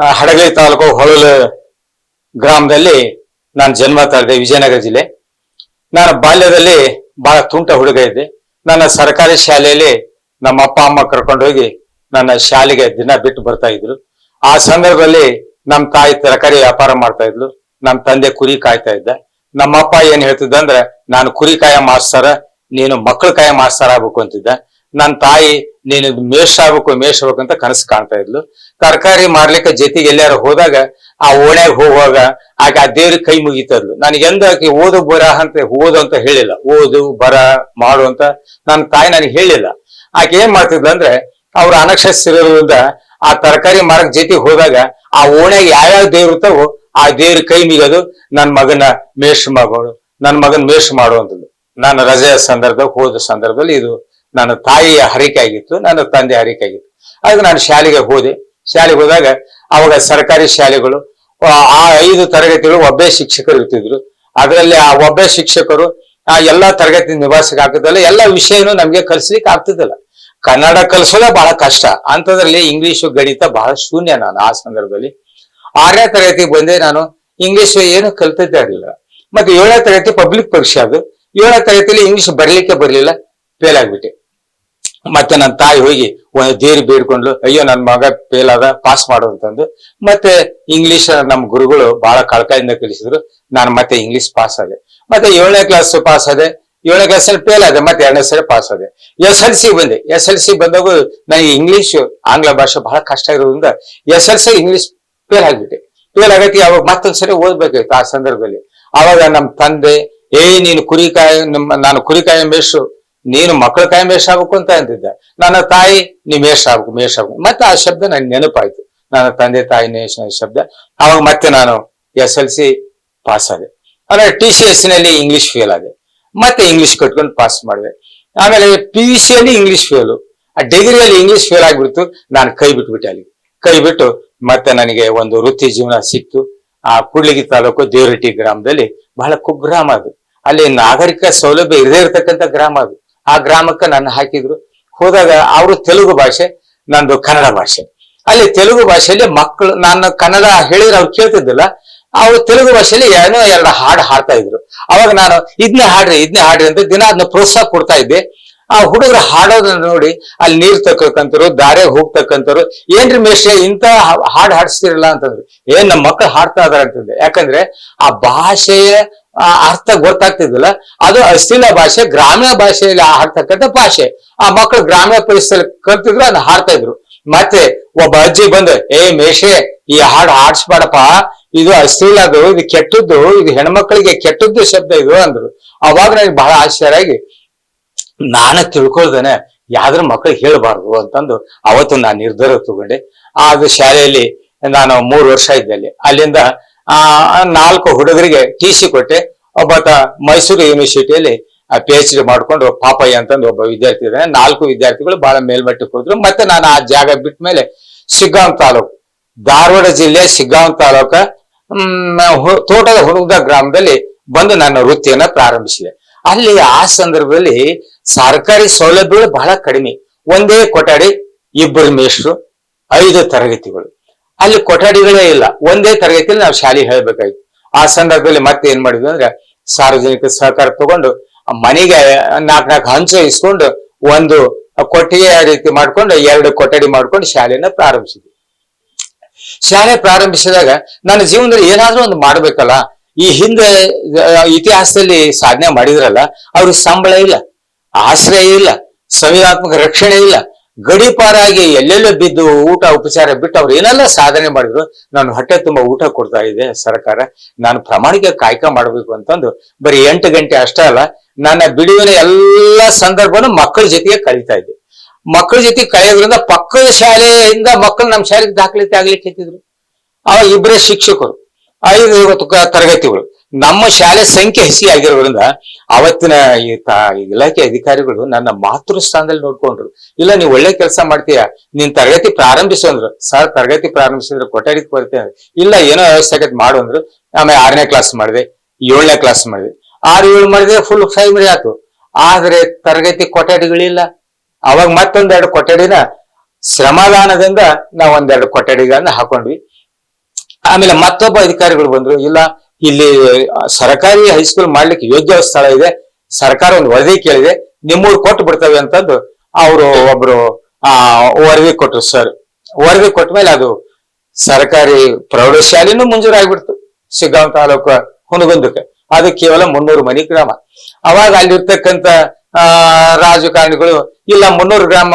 ಹಡಗಲಿ ತಾಲೂಕು ಹೊಳಲು ಗ್ರಾಮದಲ್ಲಿ ನಾನು ಜನ್ಮ ತಾಳಿದೆ ವಿಜಯನಗರ ಜಿಲ್ಲೆ. ನಾನು ಬಾಲ್ಯದಲ್ಲಿ ಬಹಳ ತುಂಟ ಹುಡುಗ ಇದ್ದೆ. ನನ್ನ ಸರ್ಕಾರಿ ಶಾಲೆಯಲ್ಲಿ ನಮ್ಮ ಅಪ್ಪ, ಅಮ್ಮ ಕರ್ಕೊಂಡೋಗಿ ನನ್ನ ಶಾಲೆಗೆ ದಿನ ಬಿಟ್ಟು ಬರ್ತಾ ಇದ್ರು. ಆ ಸಂದರ್ಭದಲ್ಲಿ ನಮ್ಮ ತಾಯಿ ತರಕಾರಿ ವ್ಯಾಪಾರ ಮಾಡ್ತಾ ಇದ್ಲು. ನಮ್ಮ ತಂದೆ ಕುರಿ ಕಾಯ್ತಾ ಇದ್ದ. ನಮ್ಮ ಅಪ್ಪ ಏನ್ ಹೇಳ್ತಿದ್ದ ಅಂದ್ರೆ, ನಾನು ಕುರಿ ಕಾಯ ಮಾಸ್ತರ ನೀನು ಮಕ್ಕಳ ಕಾಯ ಮಾಸ್ತರ ಆಗ್ಬೇಕು ಅಂತಿದ್ದ. ನನ್ನ ತಾಯಿ, ನೀನು ಮೇಷ ಆಗ್ಬೇಕು ಮೇಷ ಆಗ್ಬೇಕು ಅಂತ ಕನಸು ಕಾಣ್ತಾ ಇದ್ಲು. ತರಕಾರಿ ಮಾರ್ಲಿಕ್ಕೆ ಜೊತೆಗೆ ಎಲ್ಲಾರು ಹೋದಾಗ ಆ ಓಣ್ಯಾಗ ಹೋಗುವಾಗ ಆಕೆ ಆ ದೇವ್ರಿಗೆ ಕೈ ಮುಗಿತದ್ಲು ನನಗೆ ಎಂದ ಆಕೆ, ಓದು ಬರ ಅಂತ, ಓದು ಅಂತ ಹೇಳಿಲ್ಲ. ಓದು, ಬರ, ಮಾಡು ಅಂತ ನನ್ನ ತಾಯಿ ನನಗೆ ಹೇಳಿಲ್ಲ. ಆಕೆ ಏನ್ ಮಾಡ್ತಿದ್ಲು ಅಂದ್ರೆ, ಅವ್ರ ಅನಕ್ಷಸ್ತಿರೋದ್ರಿಂದ ಆ ತರಕಾರಿ ಮಾರಕ್ ಜೊತೆಗೆ ಹೋದಾಗ ಆ ಓಣ್ಯಾಗ ಯಾವ್ಯಾವ ದೇವ್ರು ಇರ್ತಾವೋ ಆ ದೇವ್ರ ಕೈ ಮುಗಿಯೋದು ನನ್ನ ಮಗನ ಮೇಷ ಮಗಳು, ನನ್ನ ಮಗನ್ ಮೇಷ ಮಾಡುವಂಥದ್ದು ನಾನು ರಜೆಯ ಸಂದರ್ಭದಾಗ ಹೋದ ಸಂದರ್ಭದಲ್ಲಿ ಇದು ನನ್ನ ತಾಯಿಯ ಹರಿಕೆ ಆಗಿತ್ತು, ನನ್ನ ತಂದೆ ಹರಿಕೆ ಆಗಿತ್ತು. ಆಗ ನಾನು ಶಾಲೆಗೆ ಹೋದೆ. ಶಾಲೆಗೆ ಹೋದಾಗ ಅವಾಗ ಸರ್ಕಾರಿ ಶಾಲೆಗಳು, ಆ ಐದು ತರಗತಿಗಳು ಒಬ್ಬೇ ಶಿಕ್ಷಕರು ಇರ್ತಿದ್ರು. ಅದರಲ್ಲಿ ಆ ಒಬ್ಬೇ ಶಿಕ್ಷಕರು, ಆ ಎಲ್ಲಾ ತರಗತಿ ನಿವಾಸಕ್ಕೆ ಎಲ್ಲಾ ಎಲ್ಲ ವಿಷಯನೂ ನಮ್ಗೆ ಕಲಿಸ್ಲಿಕ್ಕೆ ಆಗ್ತಿದ್ದಿಲ್ಲ. ಕನ್ನಡ ಕಲಿಸೋದೇ ಬಹಳ ಕಷ್ಟ. ಅಂಥದ್ರಲ್ಲಿ ಇಂಗ್ಲಿಷು ಗಣಿತ ಬಹಳ ಶೂನ್ಯ ನಾನು ಆ ಸಂದರ್ಭದಲ್ಲಿ. ಆರನೇ ತರಗತಿಗೆ ಬಂದೆ ನಾನು ಇಂಗ್ಲಿಷ್ ಏನು ಕಲ್ತಿದ್ದೇ ಆಗಲಿಲ್ಲ ಮತ್ತೆ ಏಳನೇ ತರಗತಿ ಪಬ್ಲಿಕ್ ಪರೀಕ್ಷೆ ಅದು. ಏಳನೇ ತರಗತಿಯಲ್ಲಿ ಇಂಗ್ಲಿಷ್ ಬರಲಿಕ್ಕೆ ಬರಲಿಲ್ಲ ಫೇಲ್ ಆಗ್ಬಿಟ್ಟೆ. ಮತ್ತೆ ನನ್ನ ತಾಯಿ ಹೋಗಿ ಒಂದು ದೇರಿ ಬೇಡ್ಕೊಂಡ್ಲು, ಅಯ್ಯೋ ನನ್ನ ಮಗ ಫೇಲ್ ಆದ ಪಾಸ್ ಮಾಡು ಅಂತಂದು. ಮತ್ತೆ ಇಂಗ್ಲಿಷ್ ನಮ್ಮ ಗುರುಗಳು ಬಹಳ ಕಳ್ಕಾಯಿಂದ ಕಲಿಸಿದ್ರು ನಾನು ಮತ್ತೆ ಇಂಗ್ಲಿಷ್ ಪಾಸ್ ಆದೆ. ಮತ್ತೆ ಏಳನೇ ಕ್ಲಾಸ್ ಪಾಸ್ ಆದೆ. ಏಳನೇ ಕ್ಲಾಸ್ ಅಲ್ಲಿ ಫೇಲ್ ಆದೆ, ಮತ್ತೆ ಎರಡನೇ ಸರಿ ಪಾಸ್ ಆದೆ. ಎಸ್ ಎಲ್ ಸಿ ಬಂದೆ. ಎಸ್ ಎಲ್ ಸಿ ಬಂದಾಗ ನನಗೆ ಇಂಗ್ಲಿಷ್ ಆಂಗ್ಲ ಭಾಷೆ ಬಹಳ ಕಷ್ಟ ಇರೋದ್ರಿಂದ S L C English fail ಆಗಿಬಿಟ್ಟೆ. Fail ಆಗೈತಿ ಅವಾಗ ಮತ್ತೊಂದ್ಸರಿ ಓದ್ಬೇಕಾಯ್ತು ಆ ಸಂದರ್ಭದಲ್ಲಿ. ಅವಾಗ ನಮ್ಮ ತಂದೆ ಏ ನೀನು ಕುರಿಕಾಯ ನಮ್ಮ, ನಾನು ಕುರಿಕಾಯಿ ಮೇಷು ನೀನು ಮಕ್ಕಳ ಕಾಯಿ ಮೇಷ ಆಗ್ಬೇಕು ಅಂತ ಅಂತಿದ್ದೆ ನನ್ನ ತಾಯಿ, ನೀ ಮೇಷ ಆಗ್ಬೇಕು ಮೇಷ ಆಗ್ಬೇಕು. ಮತ್ತೆ ಆ ಶಬ್ದ ನನ್ಗೆ ನೆನಪಾಯ್ತು. ನನ್ನ ತಂದೆ ತಾಯಿ ನೇಷ ಶಬ್ದ. ಅವಾಗ ಮತ್ತೆ ನಾನು ಎಸ್ ಎಲ್ ಸಿ ಪಾಸ್ ಆದೆ. ಆಮೇಲೆ ಟಿ ಸಿ ಎಸ್ನಲ್ಲಿ ಇಂಗ್ಲಿಷ್ ಫೇಲ್ ಆದೆ. ಮತ್ತೆ ಇಂಗ್ಲಿಷ್ ಕಟ್ಕೊಂಡು ಪಾಸ್ ಮಾಡಿದೆ. ಆಮೇಲೆ ಪಿ ಯು ಸಿ ಅಲ್ಲಿ ಇಂಗ್ಲಿಷ್ ಫೇಲು ಆ ಡಿಗ್ರಿಯಲ್ಲಿ ಇಂಗ್ಲಿಷ್ ಫೇಲ್ ಆಗ್ಬಿಡ್ತು. ನಾನು ಕೈ ಬಿಟ್ಬಿಟ್ಟೆ ಅಲ್ಲಿ ಕೈ ಬಿಟ್ಟು ಮತ್ತೆ ನನಗೆ ಒಂದು ವೃತ್ತಿ ಜೀವನ ಸಿಕ್ತು. ಆ ಕೂಡ್ಲಿಗಿ ತಾಲೂಕು ದೇವರಟ್ಟಿ ಗ್ರಾಮದಲ್ಲಿ ಬಹಳ ಕುಗ್ರಾಮ ಅದು. ಅಲ್ಲಿ ನಾಗರಿಕ ಸೌಲಭ್ಯ ಇರದೇ ಇರತಕ್ಕಂತ ಗ್ರಾಮ ಅದು. ಆ ಗ್ರಾಮಕ್ಕೆ ನನ್ನ ಹಾಕಿದ್ರು. ಹೋದಾಗ ಅವರು ತೆಲುಗು ಭಾಷೆ, ನಂದು ಕನ್ನಡ ಭಾಷೆ. ಅಲ್ಲಿ ತೆಲುಗು ಭಾಷೆಯಲ್ಲಿ ಮಕ್ಕಳು ನಾನು ಕನ್ನಡ ಹೇಳಿದ್ರೆ ಅವ್ರು ಕೇಳ್ತಿದ್ದಿಲ್ಲ. ಅವ್ರು ತೆಲುಗು ಭಾಷೆಯಲ್ಲಿ ಏನೋ ಎರಡು ಹಾಡು ಹಾಡ್ತಾ ಇದ್ರು. ಅವಾಗ ನಾನು ಇದನ್ನೇ ಹಾಡ್ರಿ ಇದನ್ನೇ ಹಾಡ್ರಿ ಅಂತ ದಿನ ಅದನ್ನ ಪ್ರೋತ್ಸಾಹ ಕೊಡ್ತಾ ಇದ್ದೆ. ಆ ಹುಡುಗರು ಹಾಡೋದನ್ನ ನೋಡಿ, ಅಲ್ಲಿ ನೀರ್ ತಕ್ಕಂತರು ದಾರೆ ಹೋಗ್ತಕ್ಕಂಥವ್ರು ಏನ್ರಿ ಮೇಷ್ಟ್ರೆ, ಇಂತ ಹಾಡು ಹಾಡ್ ಹಾಡಿಸ್ತಿರಲ್ಲ ಅಂತಂದ್ರು. ಏನ್ ನಮ್ಮ ಮಕ್ಕಳು ಹಾಡ್ತಾ ಇದಾರೆ ಅಂತಂದ್ರೆ ಯಾಕಂದ್ರೆ ಆ ಭಾಷೆಯ ಅರ್ಥ ಗೊತ್ತಾಗ್ತಿದ್ದಿಲ್ಲ. ಅದು ಅಶ್ಲೀಲ ಭಾಷೆ, ಗ್ರಾಮೀಣ ಭಾಷೆಯಲ್ಲಿ ಹಾಡ್ತಕ್ಕಂಥ ಭಾಷೆ. ಆ ಮಕ್ಕಳು ಗ್ರಾಮೀಣ ಪರಿಸರದಲ್ಲಿ ಕಲ್ತಿದ್ರು, ಅದನ್ನ ಹಾಡ್ತಾ ಇದ್ರು ಮತ್ತೆ ಒಬ್ಬ ಅಜ್ಜಿ ಬಂದು, ಏ ಮೇಷೆ, ಈ ಹಾಡು ಹಾಡ್ಸ್ಬೇಡಪ್ಪ. ಇದು ಅಶ್ಲೀಲ ಅದು, ಇದು ಕೆಟ್ಟದ್ದು, ಇದು ಹೆಣ್ಮಕ್ಳಿಗೆ ಕೆಟ್ಟದ್ದು ಶಬ್ದ ಇದು ಅಂದ್ರು. ಅವಾಗ ನನಗೆ ಬಹಳ ಆಶ್ಚರ್ಯ ಆಗಿ ನಾನು ತಿಳ್ಕೊಳ್ದೇನೆ ಯಾವ್ದ್ರ ಮಕ್ಳಿಗೆ ಹೇಳ್ಬಾರ್ದು ಅಂತಂದು ಅವತ್ತು ನಾನು ನಿರ್ಧಾರ ತಗೊಂಡೆ. ಆ ಶಾಲೆಯಲ್ಲಿ ನಾನು ಮೂರು ವರ್ಷ ಇದ್ದೆ ಅಲ್ಲಿ. ಅಲ್ಲಿಂದ ಆ ನಾಲ್ಕು ಹುಡುಗರಿಗೆ ಟಿ ಸಿ ಕೊಟ್ಟೆ. ಒಬ್ಬತ ಮೈಸೂರು ಯೂನಿವರ್ಸಿಟಿಯಲ್ಲಿ ಪಿ ಎಚ್ ಡಿ ಮಾಡ್ಕೊಂಡು ಪಾಪಯ್ಯ ಅಂತಂದು ಒಬ್ಬ ವಿದ್ಯಾರ್ಥಿ ಇದ್ದಾನೆ. ನಾಲ್ಕು ವಿದ್ಯಾರ್ಥಿಗಳು ಬಹಳ ಮೇಲ್ಮಟ್ಟಕ್ಕೆ ಹೋದ್ರು. ಮತ್ತೆ ನಾನು ಆ ಜಾಗ ಬಿಟ್ಟ ಮೇಲೆ ಸಿಗ್ಗಾಂ ತಾಲೂಕು, ಧಾರವಾಡ ಜಿಲ್ಲೆ ಸಿಗ್ಗಾಂ ತಾಲೂಕ ತೋಟದ ಹುಡುಗದ ಗ್ರಾಮದಲ್ಲಿ ಬಂದು ನನ್ನ ವೃತ್ತಿಯನ್ನ ಪ್ರಾರಂಭಿಸಿದೆ. ಅಲ್ಲಿ ಆ ಸಂದರ್ಭದಲ್ಲಿ ಸರ್ಕಾರಿ ಸೌಲಭ್ಯಗಳು ಬಹಳ ಕಡಿಮೆ. ಒಂದೇ ಕೊಠಡಿ, ಇಬ್ಬರು ಮೇಷ್ಟ್ರು, ಐದು ತರಗತಿಗಳು. ಅಲ್ಲಿ ಕೊಠಡಿಗಳೇ ಇಲ್ಲ. ಒಂದೇ ತರಗತಿಯಲ್ಲಿ ನಾವು ಶಾಲೆ ಹೇಳ್ಬೇಕಾಯ್ತು. ಆ ಸಂದರ್ಭದಲ್ಲಿ ಮತ್ತೆ ಏನ್ ಮಾಡಿದ್ವಿ ಅಂದ್ರೆ ಸಾರ್ವಜನಿಕ ಸಹಕಾರ ತಗೊಂಡು ಮನೆಗೆ ನಾಲ್ಕು ನಾಲ್ಕು ಹಂಚು ಇಸ್ಕೊಂಡು ಒಂದು ಕೊಟ್ಟಿಗೆ ರೀತಿ ಮಾಡ್ಕೊಂಡು ಎರಡು ಕೊಠಡಿ ಮಾಡ್ಕೊಂಡು ಶಾಲೆಯನ್ನ ಪ್ರಾರಂಭಿಸಿದ್ವಿ. ಶಾಲೆ ಪ್ರಾರಂಭಿಸಿದಾಗ ನನ್ನ ಜೀವನದಲ್ಲಿ ಏನಾದ್ರೂ ಒಂದು ಮಾಡ್ಬೇಕಲ್ಲ, ಈ ಹಿಂದೆ ಇತಿಹಾಸದಲ್ಲಿ ಸಾಧನೆ ಮಾಡಿದ್ರಲ್ಲ, ಅವ್ರಿಗೆ ಸಂಬಳ ಇಲ್ಲ, ಆಶ್ರಯ ಇಲ್ಲ ಸಂವಿಧಾತ್ಮಕ ರಕ್ಷಣೆ ಇಲ್ಲ ಗಡಿಪಾರಾಗಿ ಎಲ್ಲೆಲ್ಲೋ ಬಿದ್ದು ಊಟ, ಉಪಚಾರ ಬಿಟ್ಟು ಅವ್ರು ಏನೆಲ್ಲ ಸಾಧನೆ ಮಾಡಿದ್ರು, ನಾನು ಹೊಟ್ಟೆ ತುಂಬಾ ಊಟ ಕೊಡ್ತಾ ಇದೆ ಸರ್ಕಾರ. ನಾನು ಪ್ರಾಮಾಣಿಕ ಕಾಯಕ ಮಾಡಬೇಕು ಅಂತಂದು, ಬರೀ ಎಂಟು ಗಂಟೆ ಅಷ್ಟೇ ಅಲ್ಲ, ನನ್ನ ಬಿಡುವಿನ ಎಲ್ಲ ಸಂದರ್ಭನೂ ಮಕ್ಕಳ ಜೊತೆಗೆ ಕಳೀತಾ ಇದ್ದೆ. ಮಕ್ಕಳ ಜೊತೆ ಕಳೆಯೋದ್ರಿಂದ ಪಕ್ಕದ ಶಾಲೆಯಿಂದ ಮಕ್ಕಳು ನಮ್ಮ ಶಾಲೆಗೆ ದಾಖಲಾತಿ ಆಗ್ಲಿಕ್ಕೆ ಇತ್ತಿದ್ರು ಅವಾಗ ಇಬ್ಬರೇ ಶಿಕ್ಷಕರು, ಐದು ತರಗತಿಗಳು. ನಮ್ಮ ಶಾಲೆ ಸಂಖ್ಯೆ ಹೆಚ್ಚಿಗೆ ಆಗಿರೋದ್ರಿಂದ ಅವತ್ತಿನ ಇಲಾಖೆ ಅಧಿಕಾರಿಗಳು ನನ್ನ ಮಾತೃ ಸ್ಥಾನದಲ್ಲಿ ನೋಡ್ಕೊಂಡ್ರು. ಇಲ್ಲ, ನೀವು ಒಳ್ಳೆ ಕೆಲಸ ಮಾಡ್ತೀಯ? ನೀನ್ ತರಗತಿ ಪ್ರಾರಂಭಿಸು ಅಂದ್ರು. ಸರ್, ತರಗತಿ ಪ್ರಾರಂಭಿಸಿದ್ರೆ ಬರ್ತೇನೆ ಅಂದ್ರು. ಇಲ್ಲ, ಏನೋ ವ್ಯವಸ್ಥೆ ಮಾಡು ಅಂದ್ರು. ಆಮೇಲೆ ಆರನೇ ಕ್ಲಾಸ್ ಮಾಡಿದೆ, ಏಳನೇ ಕ್ಲಾಸ್ ಮಾಡಿದೆ. ಆರು, ಏಳು ಮಾಡಿದ್ರೆ ಫುಲ್ ಪ್ರೈಮರಿ ಆಯ್ತು ಆದ್ರೆ ತರಗತಿ ಕೊಠಡಿಗಳಿಲ್ಲ. ಅವಾಗ ಮತ್ತೊಂದೆರಡು ಕೊಠಡಿನ ಶ್ರಮದಾನದಿಂದ ನಾವು ಒಂದೆರಡು ಕೊಠಡಿಗಳನ್ನ ಹಾಕೊಂಡ್ವಿ. ಆಮೇಲೆ ಮತ್ತೊಬ್ಬ ಅಧಿಕಾರಿಗಳು ಬಂದ್ರು. ಇಲ್ಲ ಇಲ್ಲಿ ಸರ್ಕಾರಿ ಹೈಸ್ಕೂಲ್ ಮಾಡ್ಲಿಕ್ಕೆ ಯೋಗ್ಯ ಸ್ಥಳ ಇದೆ. ಸರ್ಕಾರ ಒಂದು ವರದಿ ಕೇಳಿದೆ. ನಿಮ್ಮೂರು ಕೊಟ್ಟು ಬಿಡ್ತವೆ ಅಂತಂದು ಅವರು ಒಬ್ರು, ಆ, ವರದಿ ಕೊಟ್ರು ಸರ್ ವರದಿ ಕೊಟ್ಟ ಮೇಲೆ ಅದು ಸರ್ಕಾರಿ ಪ್ರೌಢಶಾಲೆನೂ ಮಂಜೂರಾಗ್ಬಿಡ್ತು. ಸಿಗ್ಗಾಂವ್ ತಾಲೂಕು ಹುನಗುಂದಕ್ಕೆ. ಅದು ಕೇವಲ ಮುನ್ನೂರು ಮನಿ ಗ್ರಾಮ. ಅವಾಗ ಅಲ್ಲಿರ್ತಕ್ಕಂಥ, ಆ ರಾಜಕಾರಣಿಗಳು ಇಲ್ಲ ಮುನ್ನೂರು ಗ್ರಾಮ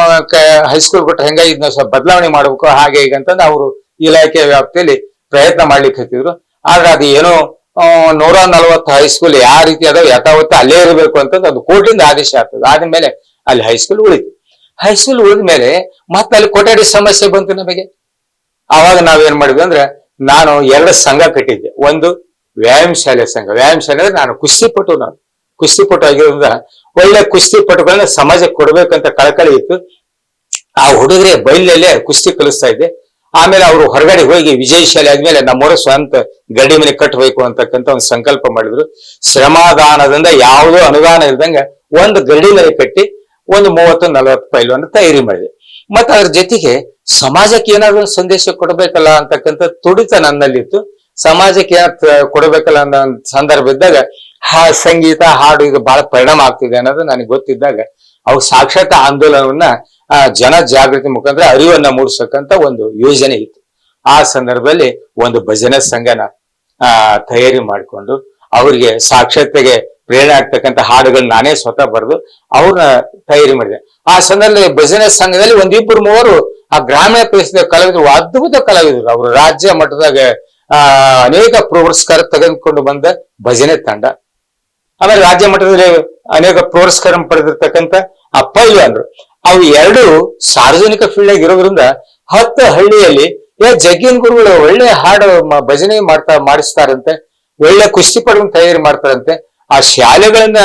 ಹೈಸ್ಕೂಲ್ ಕೊಟ್ಟು ಹೆಂಗ ಇದನ್ನ ಸ್ವಲ್ಪ ಬದಲಾವಣೆ ಮಾಡ್ಬೇಕು, ಹಾಗೆ ಈಗ ಅಂತಂದು ಅವರು ಇಲಾಖೆ ವ್ಯಾಪ್ತಿಯಲ್ಲಿ ಪ್ರಯತ್ನ ಮಾಡ್ಲಿಕ್ಕೆ ಹತ್ತಿದ್ರು ಆದ್ರೆ ಅದು ಏನೋ ನೂರ ನಲವತ್ತು ಹೈಸ್ಕೂಲ್ ಯಾವ ರೀತಿ ಅದಾವ ಯಥಾವತ್ತ ಅಲ್ಲೇ ಇರಬೇಕು ಅಂತಂದು ಅದು ಕೋರ್ಟಿಂದ ಆದೇಶ ಆಗ್ತದೆ. ಆದ್ಮೇಲೆ ಅಲ್ಲಿ ಹೈಸ್ಕೂಲ್ ಉಳಿತು. ಹೈಸ್ಕೂಲ್ ಉಳಿದ ಮೇಲೆ ಮತ್ತೆ ಅಲ್ಲಿ ಕೊಠಡಿ ಸಮಸ್ಯೆ ಬಂತು ನಮಗೆ. ಅವಾಗ ನಾವೇನ್ ಮಾಡಿದ್ವಿ ಅಂದ್ರೆ, ನಾನು ಎರಡು ಸಂಘ ಕಟ್ಟಿದ್ದೆ. ಒಂದು ವ್ಯಾಯಾಮ ಶಾಲೆ ಸಂಘ. ವ್ಯಾಯಾಮ ಶಾಲೆ ಅಂದ್ರೆ ನಾನು ಕುಸ್ತಿಪಟು ನಾನು. ಕುಸ್ತಿಪಟು ಆಗಿರೋದ್ರಿಂದ ಒಳ್ಳೆ ಕುಸ್ತಿ ಕುಸ್ತಿಪಟುಗಳನ್ನ ಸಮಾಜಕ್ಕೆ ಕೊಡ್ಬೇಕಂತ ಕಳಕಳಿ ಇತ್ತು. ಆ ಹುಡುಗರೇ ಬೈಲಲ್ಲೇ ಕುಸ್ತಿ ಕಲಿಸ್ತಾ ಇದ್ದೆ. ಆಮೇಲೆ ಅವರು ಹೊರಗಡೆ ಹೋಗಿ ವಿಜಯಶಾಲಿ ಆದ್ಮೇಲೆ ನಮ್ಮೂರ ಸ್ವಂತ ಗಡಿ ಮನೆ ಕಟ್ಟಬೇಕು ಅಂತಕ್ಕಂಥ ಒಂದು ಸಂಕಲ್ಪ ಮಾಡಿದ್ರು. ಶ್ರಮದಾನದಿಂದ ಯಾವುದೋ ಅನುದಾನ ಇಲ್ದಂಗ ಒಂದು ಗಡಿ ಮನೆ ಕಟ್ಟಿ ಒಂದು ಮೂವತ್ತು, ನಲವತ್ತು ಪೈಲವನ್ನು ತಯಾರಿ ಮಾಡಿದೆ. ಮತ್ತೆ ಅದ್ರ ಜೊತೆಗೆ ಸಮಾಜಕ್ಕೆ ಏನಾದ್ರು ಒಂದು ಸಂದೇಶ ಕೊಡಬೇಕಲ್ಲ ಅಂತಕ್ಕಂಥ ತುಡಿತ ನನ್ನಲ್ಲಿತ್ತು. ಸಮಾಜಕ್ಕೆ ಏನಾದ್ರು ಕೊಡಬೇಕಲ್ಲ ಅನ್ನೋ ಸಂದರ್ಭ ಇದ್ದಾಗ, ಹಾ, ಸಂಗೀತ, ಹಾಡು, ಇದು ಬಹಳ ಪರಿಣಾಮ ಆಗ್ತಿದೆ ಅನ್ನೋದು ನನಗೆ ಗೊತ್ತಿದ್ದಾಗ ಅವು ಸಾಕ್ಷಾತ್ ಆಂದೋಲನವನ್ನ ಜನ ಜಾಗೃತಿ ಮುಖಾಂತರ ಅರಿವನ್ನ ಮೂಡಿಸತಕ್ಕಂತ ಒಂದು ಯೋಜನೆ ಇತ್ತು. ಆ ಸಂದರ್ಭದಲ್ಲಿ ಒಂದು ಭಜನೆ ಸಂಘನ ತಯಾರಿ ಮಾಡಿಕೊಂಡು ಅವ್ರಿಗೆ ಸಾಕ್ಷರತೆಗೆ ಪ್ರೇರಣೆ ಆಗ್ತಕ್ಕಂಥ ಹಾಡುಗಳನ್ನ ನಾನೇ ಸ್ವತಃ ಬರೆದು ಅವ್ರನ್ನ ತಯಾರಿ ಮಾಡಿದೆ. ಆ ಸಂದರ್ಭದಲ್ಲಿ ಭಜನೆ ಸಂಘದಲ್ಲಿ ಒಂದಿಬ್ಬರು ಮೂವರು ಆ ಗ್ರಾಮೀಣ ಪ್ರದೇಶದ ಕಲಾವಿದರು, ಅದ್ಭುತ ಕಲಾವಿದರು. ಅವರು ರಾಜ್ಯ ಮಟ್ಟದಾಗ ಅನೇಕ ಪುರಸ್ಕಾರ ತೆಗೆದುಕೊಂಡು ಬಂದ ಭಜನೆ ತಂಡ. ಆಮೇಲೆ ರಾಜ್ಯ ಮಟ್ಟದಲ್ಲಿ ಅನೇಕ ಪುರಸ್ಕಾರ ಪಡೆದಿರ್ತಕ್ಕಂಥ ಅಪ್ಪಯ್ಯ ಅಂದ್ರು ಅವು ಎರಡು ಸಾರ್ವಜನಿಕ ಫೀಲ್ಡ್ ಆಗಿರೋದ್ರಿಂದ ಹತ್ತು ಹಳ್ಳಿಯಲ್ಲಿ ಏ ಜಗ್ಗಿನ ಗುರುಗಳು ಒಳ್ಳೆ ಹಾಡು ಭಜನೆ ಮಾಡ್ತಾ ಮಾಡಿಸ್ತಾರಂತೆ, ಒಳ್ಳೆ ಕುಸ್ತಿ ಪಡೆದ ತಯಾರಿ ಮಾಡ್ತಾರಂತೆ, ಆ ಶಾಲೆಗಳನ್ನ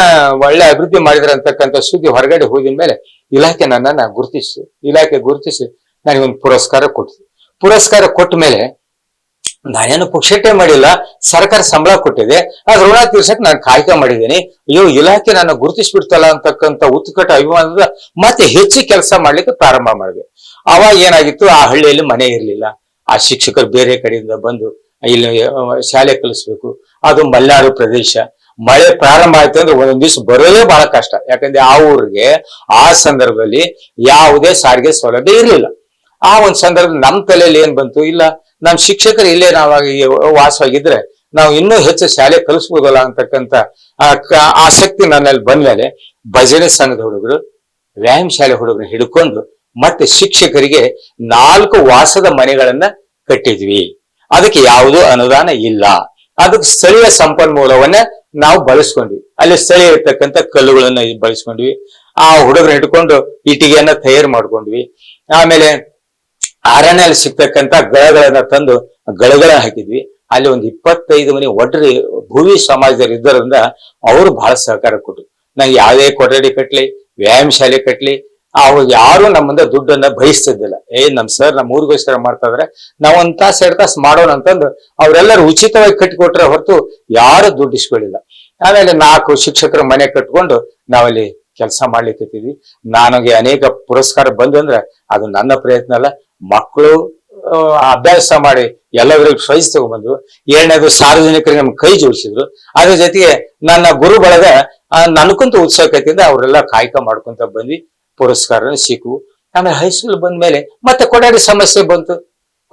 ಒಳ್ಳೆ ಅಭಿವೃದ್ಧಿ ಮಾಡಿದ್ರ ಅಂತಕ್ಕಂಥ ಸುದ್ದಿ ಹೊರಗಡೆ ಹೋಗಿದ ಮೇಲೆ ಇಲಾಖೆ ನನ್ನನ್ನ ಗುರುತಿಸಿ, ಇಲಾಖೆ ಗುರುತಿಸಿ ನನಗೆ ಒಂದು ಪುರಸ್ಕಾರ ಕೊಟ್ಟಿದೆ ಪುರಸ್ಕಾರ ಕೊಟ್ಟ ಮೇಲೆ ನಾನೇನು ಪುಕ್ಷಟೆ ಮಾಡಿಲ್ಲ, ಸರ್ಕಾರ ಸಂಬಳ ಕೊಟ್ಟಿದೆ ಅದ್ ಋಣ ತೀರ್ಸಕ್ ನಾನು ಕಾಯ್ಕೆ ಮಾಡಿದ್ದೀನಿ. ಅಯ್ಯೋ, ಇಲಾಖೆ ನನ್ನ ಗುರುತಿಸ್ಬಿಡ್ತಲ್ಲ ಅಂತಕ್ಕಂಥ ಉತ್ಕಟ ಅಭಿಮಾನದ ಮತ್ತೆ ಹೆಚ್ಚು ಕೆಲಸ ಮಾಡ್ಲಿಕ್ಕೆ ಪ್ರಾರಂಭ ಮಾಡಿದೆ. ಅವಾಗ ಏನಾಗಿತ್ತು, ಆ ಹಳ್ಳಿಯಲ್ಲಿ ಮನೆ ಇರಲಿಲ್ಲ. ಆ ಶಿಕ್ಷಕರು ಬೇರೆ ಕಡೆಯಿಂದ ಬಂದು, ಇಲ್ಲಿ ಶಾಲೆ ಕಲಿಸ್ಬೇಕು. ಅದು ಮಲ್ನಾಡು ಪ್ರದೇಶ. ಮಳೆ ಪ್ರಾರಂಭ ಆಯ್ತು ಅಂದ್ರೆ ಒಂದೊಂದ್ ದಿವ್ಸ ಬರೋದೇ ಬಹಳ ಕಷ್ಟ. ಯಾಕಂದ್ರೆ ಆ ಊರಿಗೆ, ಆ ಸಂದರ್ಭದಲ್ಲಿ ಯಾವುದೇ ಸಾರಿಗೆ ಸೌಲಭ್ಯ ಇರಲಿಲ್ಲ. ಆ ಒಂದು ಸಂದರ್ಭದಲ್ಲಿ ನಮ್ ತಲೆಯಲ್ಲಿ ಏನ್ ಬಂತು? ಇಲ್ಲ ನಮ್ ಶಿಕ್ಷಕರು ಇಲ್ಲೇ ನಾವಾಗಿ ವಾಸವಾಗಿದ್ರೆ ನಾವು ಇನ್ನೂ ಹೆಚ್ಚು ಶಾಲೆ ಕಲಿಸ್ಬೋದಲ್ಲ ಅಂತಕ್ಕಂತ ಆಸಕ್ತಿ ನನ್ನಲ್ಲಿ ಬಂದ್ಮೇಲೆ ಭಜನೆ ಸಂಘದ ಹುಡುಗರು, ವ್ಯಾಯಾಮ ಶಾಲೆ ಹುಡುಗರು ಹಿಡ್ಕೊಂಡು ಮತ್ತೆ ಶಿಕ್ಷಕರಿಗೆ ನಾಲ್ಕು ವಾಸದ ಮನೆಗಳನ್ನ ಕಟ್ಟಿದ್ವಿ. ಅದಕ್ಕೆ ಯಾವುದೂ ಅನುದಾನ ಇಲ್ಲ. ಅದಕ್ಕೆ ಸ್ಥಳೀಯ ಸಂಪನ್ಮೂಲವನ್ನ ನಾವು ಬಳಸ್ಕೊಂಡ್ವಿ. ಅಲ್ಲಿ ಸ್ಥಳೀಯ ಇರ್ತಕ್ಕಂಥ ಕಲ್ಲುಗಳನ್ನ ಬಳಸ್ಕೊಂಡ್ವಿ. ಆ ಹುಡುಗರನ್ನ ಹಿಡ್ಕೊಂಡು ಇಟ್ಟಿಗೆಯನ್ನ ತಯಾರು ಮಾಡ್ಕೊಂಡ್ವಿ. ಆಮೇಲೆ ಅರಣ್ಯಲ್ಲಿ ಸಿಗ್ತಕ್ಕಂತ ಗಳಗಳನ್ನ ತಂದು ಗಳಗಳ ಹಾಕಿದ್ವಿ. ಅಲ್ಲಿ ಒಂದು ಇಪ್ಪತ್ತೈದು ಮನೆ ಒಡ್ರಿ ಭೂಮಿ ಸಮಾಜದಲ್ಲಿ ಇದ್ದರಿಂದ ಅವರು ಬಹಳ ಸಹಕಾರ ಕೊಟ್ಟರು ನಂಗೆ ಯಾವುದೇ ಕೊಠಡಿ ಕಟ್ಲಿ, ವ್ಯಾಯಾಮ ಶಾಲೆ ಕಟ್ಲಿ, ಅವ್ರು ಯಾರು ನಮ್ಮಿಂದ ದುಡ್ಡನ್ನ ಬಯಸ್ತಿದ್ದಿಲ್ಲ. ಏ, ನಮ್ ಸರ್ ನಮ್ಮ ಊರಿಗೋಸ್ಕರ ಮಾಡ್ತಾ ಇದ್ರೆ, ನಾವ್ ಒಂದ್ ತಾಸು, ಎರಡ್ ತಾಸು ಮಾಡೋಣ ಅಂತಂದು ಅವರೆಲ್ಲರೂ ಉಚಿತವಾಗಿ ಕಟ್ಟಿಕೊಟ್ರೆ ಹೊರತು ಯಾರು ದುಡ್ಡು ಇಸ್ಕೊಳ್ಳಿಲ್ಲ. ಆಮೇಲೆ ನಾಲ್ಕು ಶಿಕ್ಷಕರ ಮನೆ ಕಟ್ಕೊಂಡು ನಾವಲ್ಲಿ ಕೆಲಸ ಮಾಡ್ಲಿಕ್ಕೆ ನನಗೆ ಅನೇಕ ಪುರಸ್ಕಾರ ಬಂದು ಅಂದ್ರೆ ಅದು ನನ್ನ ಪ್ರಯತ್ನ ಅಲ್ಲ ಮಕ್ಕಳು ಅಭ್ಯಾಸ ಮಾಡಿ ಎಲ್ಲವರಿಗೂ ಪ್ರೈಸ್ ತಗೊಂಡ್ಬಂದ್ರು. ಎರಡನೇದು ಸಾರ್ವಜನಿಕರಿಗೆ ನಮ್ಗೆ ಕೈ ಜೋಡಿಸಿದ್ರು. ಅದ್ರ ಜೊತೆಗೆ ನನ್ನ ಗುರು ಬಳಗ ನನ್ಕಂತ ಉತ್ಸುಕತೆಯಿಂದ ಅವರೆಲ್ಲ ಕಾಯ್ಕ ಮಾಡ್ಕೊಂತ ಬಂದ್ವಿ. ಪುರಸ್ಕಾರ ಸಿಕ್ಕು. ಆಮೇಲೆ ಹೈಸ್ಕೂಲ್ ಬಂದ ಮೇಲೆ ಮತ್ತೆ ಕೊಡಾಡಿ ಸಮಸ್ಯೆ ಬಂತು.